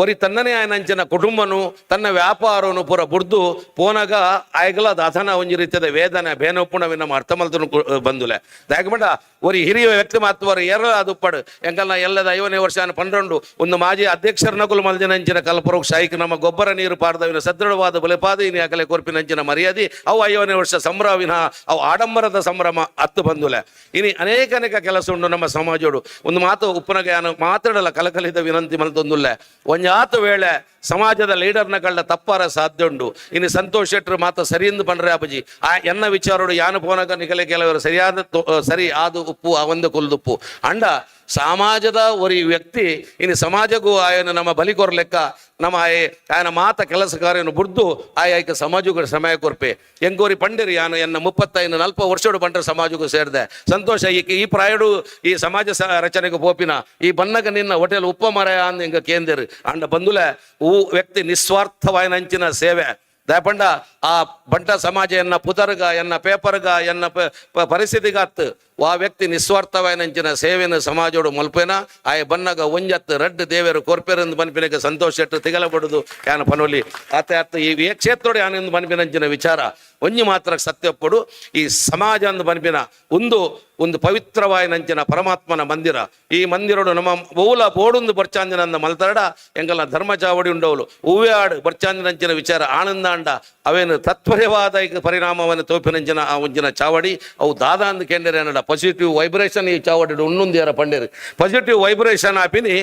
ಒರಿ ತನ್ನನೇ ಆಯ್ನಂಚಿನ ಕುಟುಂಬನು, ತನ್ನ ವ್ಯಾಪಾರವನ್ನು ಪುರ ಬುಡ್ದು, ಪೋನಗ ಆಯ್ಗಲ ದಾಸನ ಒಂಜಿ ರೀತಿಯ ವೇದನೆ ಬೇನೊಪ್ಪುಣವಿ ನಮ್ಮ ಅರ್ಥ ಮಲ್ತನು ಬಂದುಲೆ. ದಯಕಬೇಡ ಒರಿ ಹಿರಿಯ ವ್ಯಕ್ತಿ ಮಾತುವರ ಎರಲ ಅದುಪ್ಪಡು ಎಂಕಲ್ನ ಎಲ್ಲದ ಐವನೇ ವರ್ಷ ಪನ್ನೆಂಡು ಒಂದು ಮಾಜಿ ಅಧ್ಯಕ್ಷರ ನಕುಲು ಮಲ್ದಿನಂಚಿನ ಕಲ್ಪರೋಗ ಶಾಯಿಕ್ ನಮ್ಮ ಗೊಬ್ಬರ ನೀರು ಪಾರ್ದವಿನ ಸದೃಢವಾದ ಬಲಿಪಾದ ಇನಿ ಅಕಲೆ ಕೊರ್ಪಿನಂಚಿನ ಮರ್ಯಾದಿ, ಅವು ಐವನೇ ವರ್ಷ ಸಂಭ್ರಮಿನ ಅವು ಆಡಂಬರದ ಸಂಭ್ರಮ ಹತ್ತು ಬಂದುಲೆ. ಇನಿ ಅನೇಕ ಅನೇಕ ಕೆಲಸ ಉಂಡು ನಮ್ಮ ಸಮಾಜೋಡು. ಒಂದು ಮಾತು ಉಪ್ಪನಗ ಮಾತಾಡಲ್ಲ, ಕಲಕಲಿದ ವಿನಂತಿ ಮಲ್ತೊಂದುಲ್ಲೆ. జ్ఞాత వేళ ಸಮಾಜದ ಲೀಡರ್ನ ಕಳ್ಳ ತಪ್ಪಾರ ಸಾಧ್ಯ ಉಂಡು ಇನ್ನು ಸಂತೋಷ್ ಶೆಟ್ರು ಮಾತ ಸರಿಯಿಂದ ಬಂದ್ರೆ ಅಪ್ಪಜಿ. ಆ ಎನ್ನ ವಿಚಾರಡು ಯಾನು ಪೋನಗ ನಿಗಲೆ ಕೆಲವರು ಸರಿಯಾದ ಸರಿ, ಆದು ಉಪ್ಪು, ಆ ಒಂದು ಕುಲ್ದುಪ್ಪು ಅಂಡ, ಸಮಾಜದ ಒರಿ ವ್ಯಕ್ತಿ, ಇನ್ನು ಸಮಾಜಗೂ ಆಯನ ನಮ್ಮ ಬಲಿ ಕೊರ್ಲೆಕ್ಕ ನಮ್ಮ ಆಯೆ- ಆಯನ ಮಾತ ಕೆಲಸ ಕಾರ್ಯನು ಬುಡ್ದು ಆಯ್ಕೆ ಸಮಾಜಕ್ಕೂ ಸಮಯ ಕೊರ್ಪೆ. ಎಂಗೋರಿ ಪಂಡಿರಿ ಯಾನು ಎನ್ನ ಮುಪ್ಪತ್ತೈದು, ನಲ್ಪ ವರ್ಷಡು ಬಂಡ್ರೆ ಸಮಾಜಕ್ಕೂ ಸೇರಿದೆ. ಸಂತೋಷ, ಈ ಈ ಪ್ರಾಯಡು ಈ ಸಮಾಜ ರಚನೆಗೆ ಪೋಪಿನ, ಈ ಬನ್ನಗ ನಿನ್ನ ಹೋಟೆಲ್ ಉಪ್ಪ ಮರ ಅಂದ ಹಿಂಗ ಕೇಂದ್ರ ಅಂಡ ಬಂದುಲೆ ಹೂ ವ್ಯಕ್ತಿ ನಿಸ್ವಾರ್ಥವಾಯಿನಂಚಿನ ಸೇವೆ. ದಯಪಂಡ ಆ ಬಂಟ ಸಮಾಜ ಎನ್ನ ಪುತರ್ಗ, ಎನ್ನ ಪೇಪರ್ಗ, ಎನ್ನ ಪ- ಪ- ಪರಿಸ್ಥಿತಿಗಾತ್ ಆ ವ್ಯಕ್ತಿ ನಿಸ್ವಾರ್ಥವಾಯಿನಂಚಿನ ಸೇವೆನ ಸಮಾಜೋಡು ಮಲ್ಪೇನ? ಆಯ ಬನ್ನಗ ಒಂಜತ್ತು ರಡ್ಡು ದೇವರು ಕೊರ್ಪೆರಂದು ಬನ್ಪಿನಕ್ಕೆ ಸಂತೋಷ ಇಟ್ಟು ತಿಗಲ ಬಡುದು ಯಾನ ಪನೋಲಿ. ಆತ ಅರ್ಥ ಈ ಕ್ಷೇತ್ರಡು ಯಾನೆಂದು ಬನ್ಪಿನಂಚಿನ ವಿಚಾರ. ಒಂಜಿ ಮಾತ್ರ ಸತ್ಯಪ್ಪಡು. ಈ ಸಮಾಜ ಅಂದು ಬನ್ಪಿನ ಒಂದು ಒಂದು ಪವಿತ್ರವಾಯಿನಂಚಿನ ಪರಮಾತ್ಮನ ಮಂದಿರ. ಈ ಮಂದಿರಡು ನಮ್ಮ ಬೌಲ ಬೋಡುಂದು ಬರ್ಚಾಂಜನ ಮಲ್ತರಡ. ಎಂಗಲ ಧರ್ಮ ಚಾವಡಿ ಉಂಡವಲು. ಹೂವೇ ಆಡು ಬರ್ಚಾಂಜನಂಚಿನ ವಿಚಾರ ಆನಂದಾಂಡ. ಅವೇನು ತತ್ಪರ್ಯವಾದ ಪರಿಣಾಮವನ್ನು ತೋಪಿನಂಚಿನ ಆ ಒಂಜಿನ ಚಾವಡಿ. ಅವು ದಾದ ಅಂದು ಕೆಂಡರೆ ಪಾಸಿಟಿವ್ ವೈಬ್ರೇಷನ್ ಈ ಚಾವಡಿ ಉಣ್ಣುಂದು ಯಾರ ಪಂಡೇರು. ಪಾಸಿಟಿವ್ ವೈಬ್ರೇಷನ್ ಆಪಿನಿ,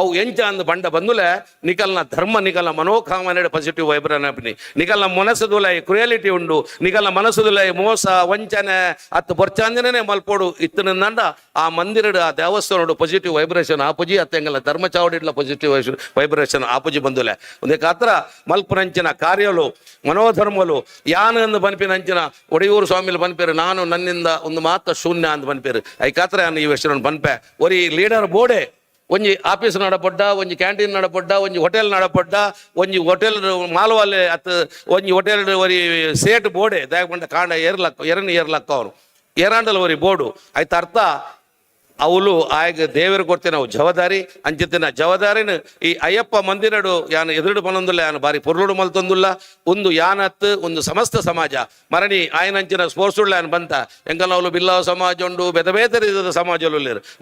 ಅವು ಎಂಚ ಅಂದ ಬಂಡ ಬಂದುಲೆ, ನಿಕಲ್ನ ಧರ್ಮ, ನಿಕಲ್ನ ಮನೋಕಾಮನೆ ಪಾಸಿಟಿವ್ ವೈಬ್ರೇಷನ್ ಆಪಿನಿ. ನಿಕಲ್ನ ಮನಸ್ಸುದುಲ ಕ್ರಿಯಾಲಿಟಿ ಉಂಡು, ನಿಕಲ್ನ ಮನಸ್ಸುದುಲ ಮೋಸ, ವಂಚನೆ ಅತ್ತು ಬರ್ಚಾಂಜನೇ ಮಲ್ಪೋಡು ಇತ್ತನಂದ ಆ ಮಂದಿರಡು, ಆ ದೇವಸ್ಥಾನಡು ಪಾಸಿಟಿವ್ ವೈಬ್ರೇಷನ್ ಆಪುಜಿ ಅತ್ತೆಂಗಲ ಧರ್ಮ ಚಾವಡಿಡ್ಲ ಪಾಸಿಟಿವ್ ವೈಬ್ರೇಷನ್ ಆಪುಜಿ ಬಂದುಲೆ. ಒಂದೇ ಕಾತ್ರ ಮಲ್ಪನಂಚಿನ ಕಾರ್ಯಲು, ಮನೋಧರ್ಮಲು, ಯಾನ ಬನ್ಪಿನಂಚಿನ ಒಡೆಯೂರು ಸ್ವಾಮಿಲು ಬನ್ಪಿರು, ನಾನು ನನ್ನಿಂದ ಒಂದು ಮಾತ್ರ ಶೂನ್ಯ ಅಂತ ಐ ಕಾತ್ರ ಈ ವಿಷಯ ಬನ್ಪೆ ಒರಿ ಲೀಡರ್ ಬೋಡೆ ಒಂಜಿ ಆಫೀಸ್ ನಡಪಡ್ಡ, ಒಂಜಿ ಕ್ಯಾಂಟೀನ್ ನಡಪಡ್ಡ, ಒಂಜಿ ಹೋಟೆಲ್ ನಡಪಡ್ಡ, ಒಂಜಿ ಹೋಟೆಲ್ ಮಾಲ್ವಾಲೆ ಅತ್, ಒಂಜಿ ಹೋಟೆಲ್ ಒರಿ ಸೇಟ್ ಬೋಡೆ ದಯಪಂಡ ಕಾಂಡ ಏರ್ಲಕ್ಕ, ಎರನ್ ಏರ್ಲಕ್ಕ ಅವರು. ಏರಾಂಡಲ್ ಒರಿ ಬೋರ್ಡು. ಆಯ್ತು ಅರ್ಥ? ಅವಳು ಆಯ್ಗ ದೇವರು ಕೊಡ್ತೇನೆ, ಅವು ಜವಾದಾರಿ ಅಂಚಿತ್ತಿನ ಜವಾದಾರಿನ ಈ ಅಯ್ಯಪ್ಪ ಮಂದಿರಡು ಯಾನ್ ಎದುರುಡು ಬನೊಂದುಲ್ಲ ಯಾನ ಬಾರಿ ಪೊರ್ಲುಡು ಮಲ್ತೊಂದುಲ್ಲ ಒಂದು ಯಾನತ್, ಒಂದು ಸಮಸ್ತ ಸಮಾಜ. ಮರಣಿ ಆಯನಂಚಿನ ಸ್ಪೋರ್ಟ್ಸ್ ಉಳ್ಳ ಯಾನ್ ಬಂತ ಎಂಕಲ್ ಅವಳು ಬಿಲ್ಲವ ಸಮಾಜ ಉಂಡು ಬೆದ ಬೇತೆ ರೀತಿಯ ಸಮಾಜ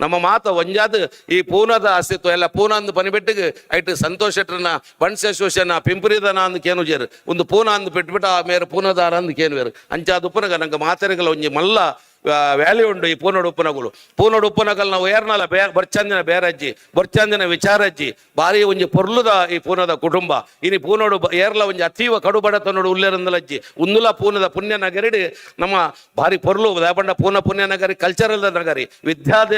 ನಮ್ಮ ಮಾತ ಒಂಜಾದ ಈ ಪೂನದ ಅಸ್ತಿತ್ವ, ಎಲ್ಲ ಪೂನ ಅಂದು ಪನಿಬೆಟ್ಟಿಗೆ, ಐಟ್ ಸಂತೋಷ್ ಶೆಟ್ರನ ಬಣ್ಸ್ ಅಸೋಸಿಯೇಷನ್ ಪಿಂಪರಿದನ ಅಂದ್ ಕೇನುಜೇರು. ಒಂದು ಪೂನ ಅಂದು ಬಿಟ್ಬಿಟ್ಟು ಆ ಮೇರೆ ಪೂನದಾರ ಅಂದ್ ಕೇನುವೇರು. ಅಂಚಾದ ಉಪ್ಪನಗ ನಂಗೆ ಮಾತರೆಗಳ ಒಂಜಿ ಮಲ್ಲ ವ್ಯಾಲ್ಯೂ ಉಂಡು ಈ ಪೂನೋಡು ಉಪ್ಪನಗಳು ಪೂನೋಡು ಉಪ್ಪನಗಲ್ ನಾವು ಏರ್ನಲ್ಲ, ಬೇ, ಬರ್ಚಂದಿನ ಬೇರಜ್ಜಿ, ಬರ್ಚಂದಿನ ವಿಚಾರಜ್ಜಿ ಬಾರಿ ಒಂಜಿ ಪೊರ್ಲುದ ಈ ಪೂನದ ಕುಟುಂಬ. ಇನಿ ಪೂನೋಡು ಬ- ಏರ್ಲ ಒಂಜಿ ಅತೀವ ಕಡು ಬಡತನೋಡು ಉಲ್ಲೇರಂದಲಜ್ಜಿ ಉಂದುಲ ಪೂನದ ಪುಣ್ಯ ನಗರಿಡ್ ನಮ್ಮ ಭಾರಿ ಪೊರ್ಲು ದಾಪಂಡ ಪೂನ ಪುಣ್ಯ ನಗರಿ ಕಲ್ಚರಲ್ ನಗರಿ ವಿದ್ಯಾದ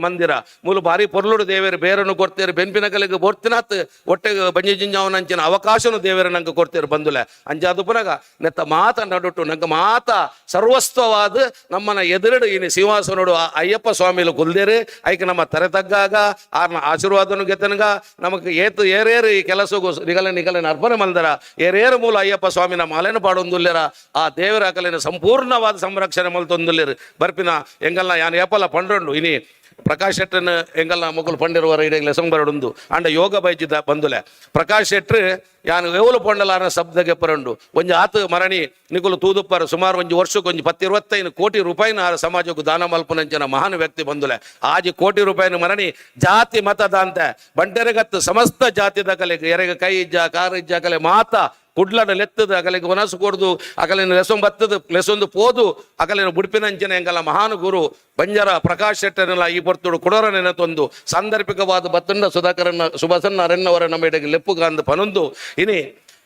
ಮಂದಿರ. ಮೂಲು ಭಾರಿ ಪೊರ್ಲುಡು ದೇವೇರು ಬೇರನ್ನು ಕೊಡ್ತೇರು ಬೆನ್ಪಿನಕಲಿಗೆ ಬೋರ್ತಿನಾತ್ ಒಟ್ಟೆಗೆ ಬಂಜಿ ಜಿಂಜಾವನಂಚಿನ ಅವಕಾಶನು ದೇವೇರು ನಂಗೆ ಕೊಡ್ತೇರು ಬಂದುಲೆ. ಅಂಜಾದು ಪುನಗ ನೆತ್ತ ಮಾತ ನಡುಟು ನಂಗೆ ಮಾತ ಸರ್ವಸ್ವವಾದ ನಮ್ಮನ ಎದುರುಡು ಇನಿ ಶ್ರೀನಿವಾಸನೋಡು ಅಯ್ಯಪ್ಪ ಸ್ವಾಮಿಲು ಕುಲ್ದೇರಿ, ಐಕೆ ನಮ್ಮ ತರೆ ತಗ್ಗಾಗ, ಆರ್ನ ಆಶೀರ್ವಾದನು ಗೆತ್ತನಗ ನಮಗೆ ಏತು ಏರೇರು ಈ ಕೆಲಸಗೂ ನಿಗಲ ನಿಗಲನ ಅರ್ಪಣೆ ಮಲ್ದರ ಏರೇರು ಮೂಲ ಅಯ್ಯಪ್ಪ ಸ್ವಾಮಿನ ಮಾಲೆನ ಪಾಡೊಂದುಲ್ಲೆರ, ಆ ದೇವರ ಕಲೆನ ಸಂಪೂರ್ಣವಾದ ಸಂರಕ್ಷಣೆ ಮಲ್ತೊಂದುಲ್ಲೆರು. ಬರ್ಪಿನ ಎಂಗಲ್ಲ ಯಾನ ಏಪಲ್ಲ ಪಂಡ್ರಂಡು, ಇನಿ ಪ್ರಕಾಶ್ ಶೆಟ್ಟನ್ ಎಂಗಲ್ಲ ಮಕ್ಕಳು ಪಂಡಿರುವ ಇಡೀ ಬರಡುಂದು ಅಂಡ ಯೋಗ ಬೈಜಿದ ಬಂದುಲೆ ಪ್ರಕಾಶ್ ಶೆಟ್ರ್ ಯಾನ್ ಎವಲು ಪೊಂಡಲಾರ ಶಬ್ದಗೆ ಪರಂಡು. ಒಂಜಿ ಆತ ಮರಣಿ ನಿಗುಲು ತೂದುಪ್ಪರ ಸುಮಾರು ಒಂಜಿ ವರ್ಷಕ್ಕೆ ಒಂಜಿ ಪತ್ತಿರುವತ್ತೈದು ಕೋಟಿ ರೂಪಾಯಿನ ಆರ ಸಮಾಜಕ್ಕೂ ದಾನ ಮಲ್ಪನಂಚಿನ ಮಹಾನ್ ವ್ಯಕ್ತಿ ಬಂದುಲೆ ಆಜಿ ಕೋಟಿ ರೂಪಾಯಿನ ಮರಣಿ ಜಾತಿ ಮತದಾಂತೆ ಬಂಟೆರೆಗತ್ತು ಸಮಸ್ತ ಜಾತಿದ ದಾಖಲೆ ಎರೆಗೆ ಕೈ ಇಜ್ಜ, ಕಾರು ಇಜ್ಜ, ಕಲೆ ಮಾತ ಕುಡ್ಲನ ಲೆತ್ತದ ಅಗಲಿಗೆ ಒನಸು ಕೊಡ್ದು, ಅಗಲಿನ ಲೆಸೊಂದು ಬತ್ತದ, ಲೆಸೊಂದು ಪೋದು, ಅಗಲಿನ ಬುಡ್ಪಿನಂಚಿನ ಎಂಗಲ ಮಹಾನ್ ಗುರು ಬಂಜರ ಪ್ರಕಾಶ್ ಶೆಟ್ಟರನೆಲ್ಲ ಈ ಬರ್ತುಡು ಕುಡರ ನೆನತೊಂದು ಸಾಂದರ್ಭಿಕವಾದ ಬತ್ತಂಡ ಸುಧಾಕರನ್ನ, ಸುಭಸನ್ನ ಅರಣ್ಣವರ ನಮ್ಮ ಎಡೆಗೆ ಲೆಪ್ಪುಗಾಂದು ಪನೊಂದು. ಇನಿ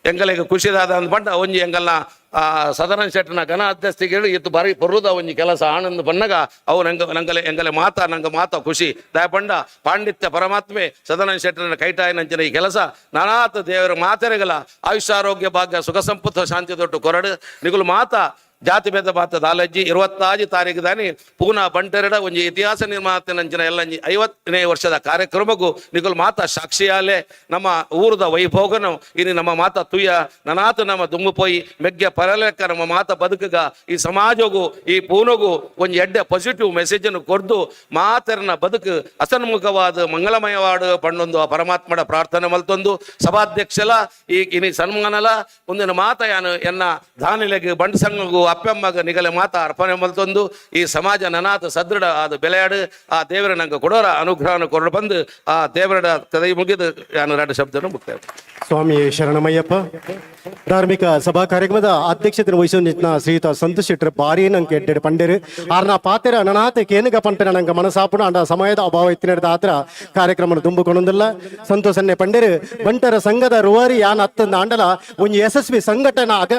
ಎಂಗಲಿಗೆ ಖುಷಿದಾದ ಅಂದ್ ಬಂಡ ಒಂಜಿ ಎಂಗಲ್ಲ ಆ ಸದರನ್ ಶೆಟ್ಟನ ಘನ ಅಧ್ಯಕ್ಷಿಗೆ ಹೇಳಿ ಇತ್ತು ಬಾರಿ ಬರುದ ಒಂಜಿ ಕೆಲಸ ಆನಂದ ಬಣ್ಣಗ. ಅವು ನಂಗ ನಂಗಲೆ, ಎಂಗಲೆ ಮಾತ, ನಂಗ ಮಾತ ಖುಷಿ. ದಯಪಂಡ, ಪಾಂಡಿತ್ಯ ಪರಮಾತ್ಮೆ, ಸದನನ್ ಶೆಟ್ಟರನ ಕೈಟಾಯನಂಚಿನ ಈ ಕೆಲಸ. ನಾನಾತ ದೇವರ ಮಾತೆರೆಗಲ, ಆಯುಷ್ಯಾರೋಗ್ಯ ಭಾಗ್ಯ, ಸುಖ ಸಂಪತ್ತು, ಶಾಂತಿ ದೊಡ್ಡ ಕೊರಡು, ನಿಗುಲು ಮಾತ ಜಾತಿ ಭೇದ ಭಾತ ದಾಲಜ್ಜಿ ಇರುವತ್ತಾಜಿ ತಾರೀಕು ದಾನಿ ಪೂನಾ ಬಂಟೆರಡ ಒಂಜಿ ಇತಿಹಾಸ ನಿರ್ಮಾತನಂಚಿನ ಎಲ್ಲ ಐವತ್ತನೇ ವರ್ಷದ ಕಾರ್ಯಕ್ರಮಗೂ ನಿಗಲ್ ಮಾತ ಸಾಕ್ಷಿಯಾಲೆ ನಮ್ಮ ಊರದ ವೈಭೋಗನು ಇನ್ನು ನಮ್ಮ ಮಾತ ತುಯ್ಯ ನನಾತು ನಮ್ಮ ದುಮ್ಮು ಪೋಯಿ ಮೆಗ್ಗೆ ಪರಲೆಕ್ಕ ನಮ್ಮ ಮಾತ ಬದುಕಗ ಈ ಸಮಾಜಗೂ ಈ ಪೂನಗೂ ಒಂಜಿ ಎಡ್ಡೆ ಪಾಸಿಟಿವ್ ಮೆಸೇಜನ್ನು ಕೊರ್ದು ಮಾತರನ ಬದುಕು ಅಸನ್ಮುಖವಾದ ಮಂಗಳಮಯವಾದ ಪಣ್ಣೊಂದು ಆ ಪರಮಾತ್ಮಡ ಪ್ರಾರ್ಥನೆ ಮಲ್ತೊಂದು. ಸಭಾಧ್ಯಕ್ಷಲ ಈ ಇನಿ ಸನ್ಮಾನಲ ಒಂದಿನ ಮಾತ ಯಾನು ಎನ್ನ ದಾನಿಲೆಗೆ ಬಂಡ್ ಸಂಘಗೂ ಅಪ್ಪೆಮ್ಮಗ ನಿಗಲೆ ಮಾತ ಅರ್ಪಣೆ ಮಲ್ತೊಂದು, ಈ ಸಮಾಜ ನನಾಥ ಸದೃಢ ಅದು ಬೆಲೆಯಾಡು, ಆ ದೇವರ ನಂಗೆ ಕೊಡೋರ ಅನುಗ್ರಹನ ಕೊರಡು ಬಂದು, ಆ ದೇವರ ಕೈ ಮುಗಿದು ನಾನು ಎರಡು ಶಬ್ದವನ್ನು ಮುಕ್ತೇವೆ ಸ್ವಾಮಿ ಶರಣಮಯ್ಯಪ್ಪ, ಧಾರ್ಮಿಕ ಸಭಾ ಕಾರ್ಯಕ್ರಮದ ಅಧ್ಯಕ್ಷತೆ ವಹಿಸಿನ ಶ್ರೀಯುತ ಸಂತೋಷ್ ಶೆಟ್ಟರ್ ಭಾರಿ ನಂಗೆ ಎಡ್ಡೆ ಪಂಡೇರು. ಆರ್ನ ಪಾತೆರ ನನಾತೆ ಕೇನುಗ ಪಂಪೆನ ನಂಗೆ ಮನಸಾಪುಣ, ಅಂಡ ಸಮಯದ ಅಭಾವ ಇತ್ತಿನ ಆತರ ಕಾರ್ಯಕ್ರಮ ತುಂಬಿಕೊಂಡೊಂದಿಲ್ಲ. ಸಂತೋಷನ್ನೇ ಪಂಡೇರು ಬಂಟರ ಸಂಘದ ರುವಾರಿ ಯಾನ್ ಹತ್ತಂದ ಆಂಡಲ ಒಂಜಿ ಯಶಸ್ವಿ ಸಂಘಟನಾ ಅಗ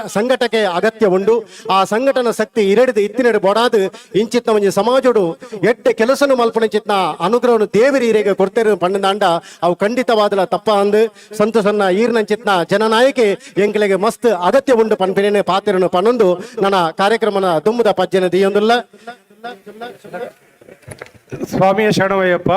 ಅಗತ್ಯ ಉಂಡು. ಆ ಸಂಘಟನಾ ಶಕ್ತಿ ಇರಡಿದ ಇತ್ತಿನಡು ಬೊಡಾದು. ಇಂಚಿತ್ನ ಒಂಜಿ ಸಮಾಜಡು ಎಡ್ಡೆ ಕೆಲಸನು ಮಲ್ಪಣಿಚಿತ್ನ ಅನುಗ್ರಹವನ್ನು ದೇವರಿ ಇರೆಗೆ ಕೊಡ್ತೇರು ಪಂಡದಾಂಡ ಅವು ಖಂಡಿತವಾದಲ ತಪ್ಪ ಅಂದು. ಸಂತೋಷನ್ನ ಈರ್ನಂಚಿತ್ನ ಜನನಾಯಕಿ ಎಂಕ್ಲೆಗೆ ಮಸ್ತ್ ಅಗತ್ಯ ಉಂಡು ಪನ್ಪೆನೆ ಪಾತ್ರನು ಪನೊಂದು. ನನ್ನ ಕಾರ್ಯಕ್ರಮನ ದುಮ್ಮದ ಪಜ್ಜನ ದಿಯೊಂದುಲ್ಲ ಸ್ವಾಮಿಯ ಶರಣವಯ್ಯಪ್ಪ.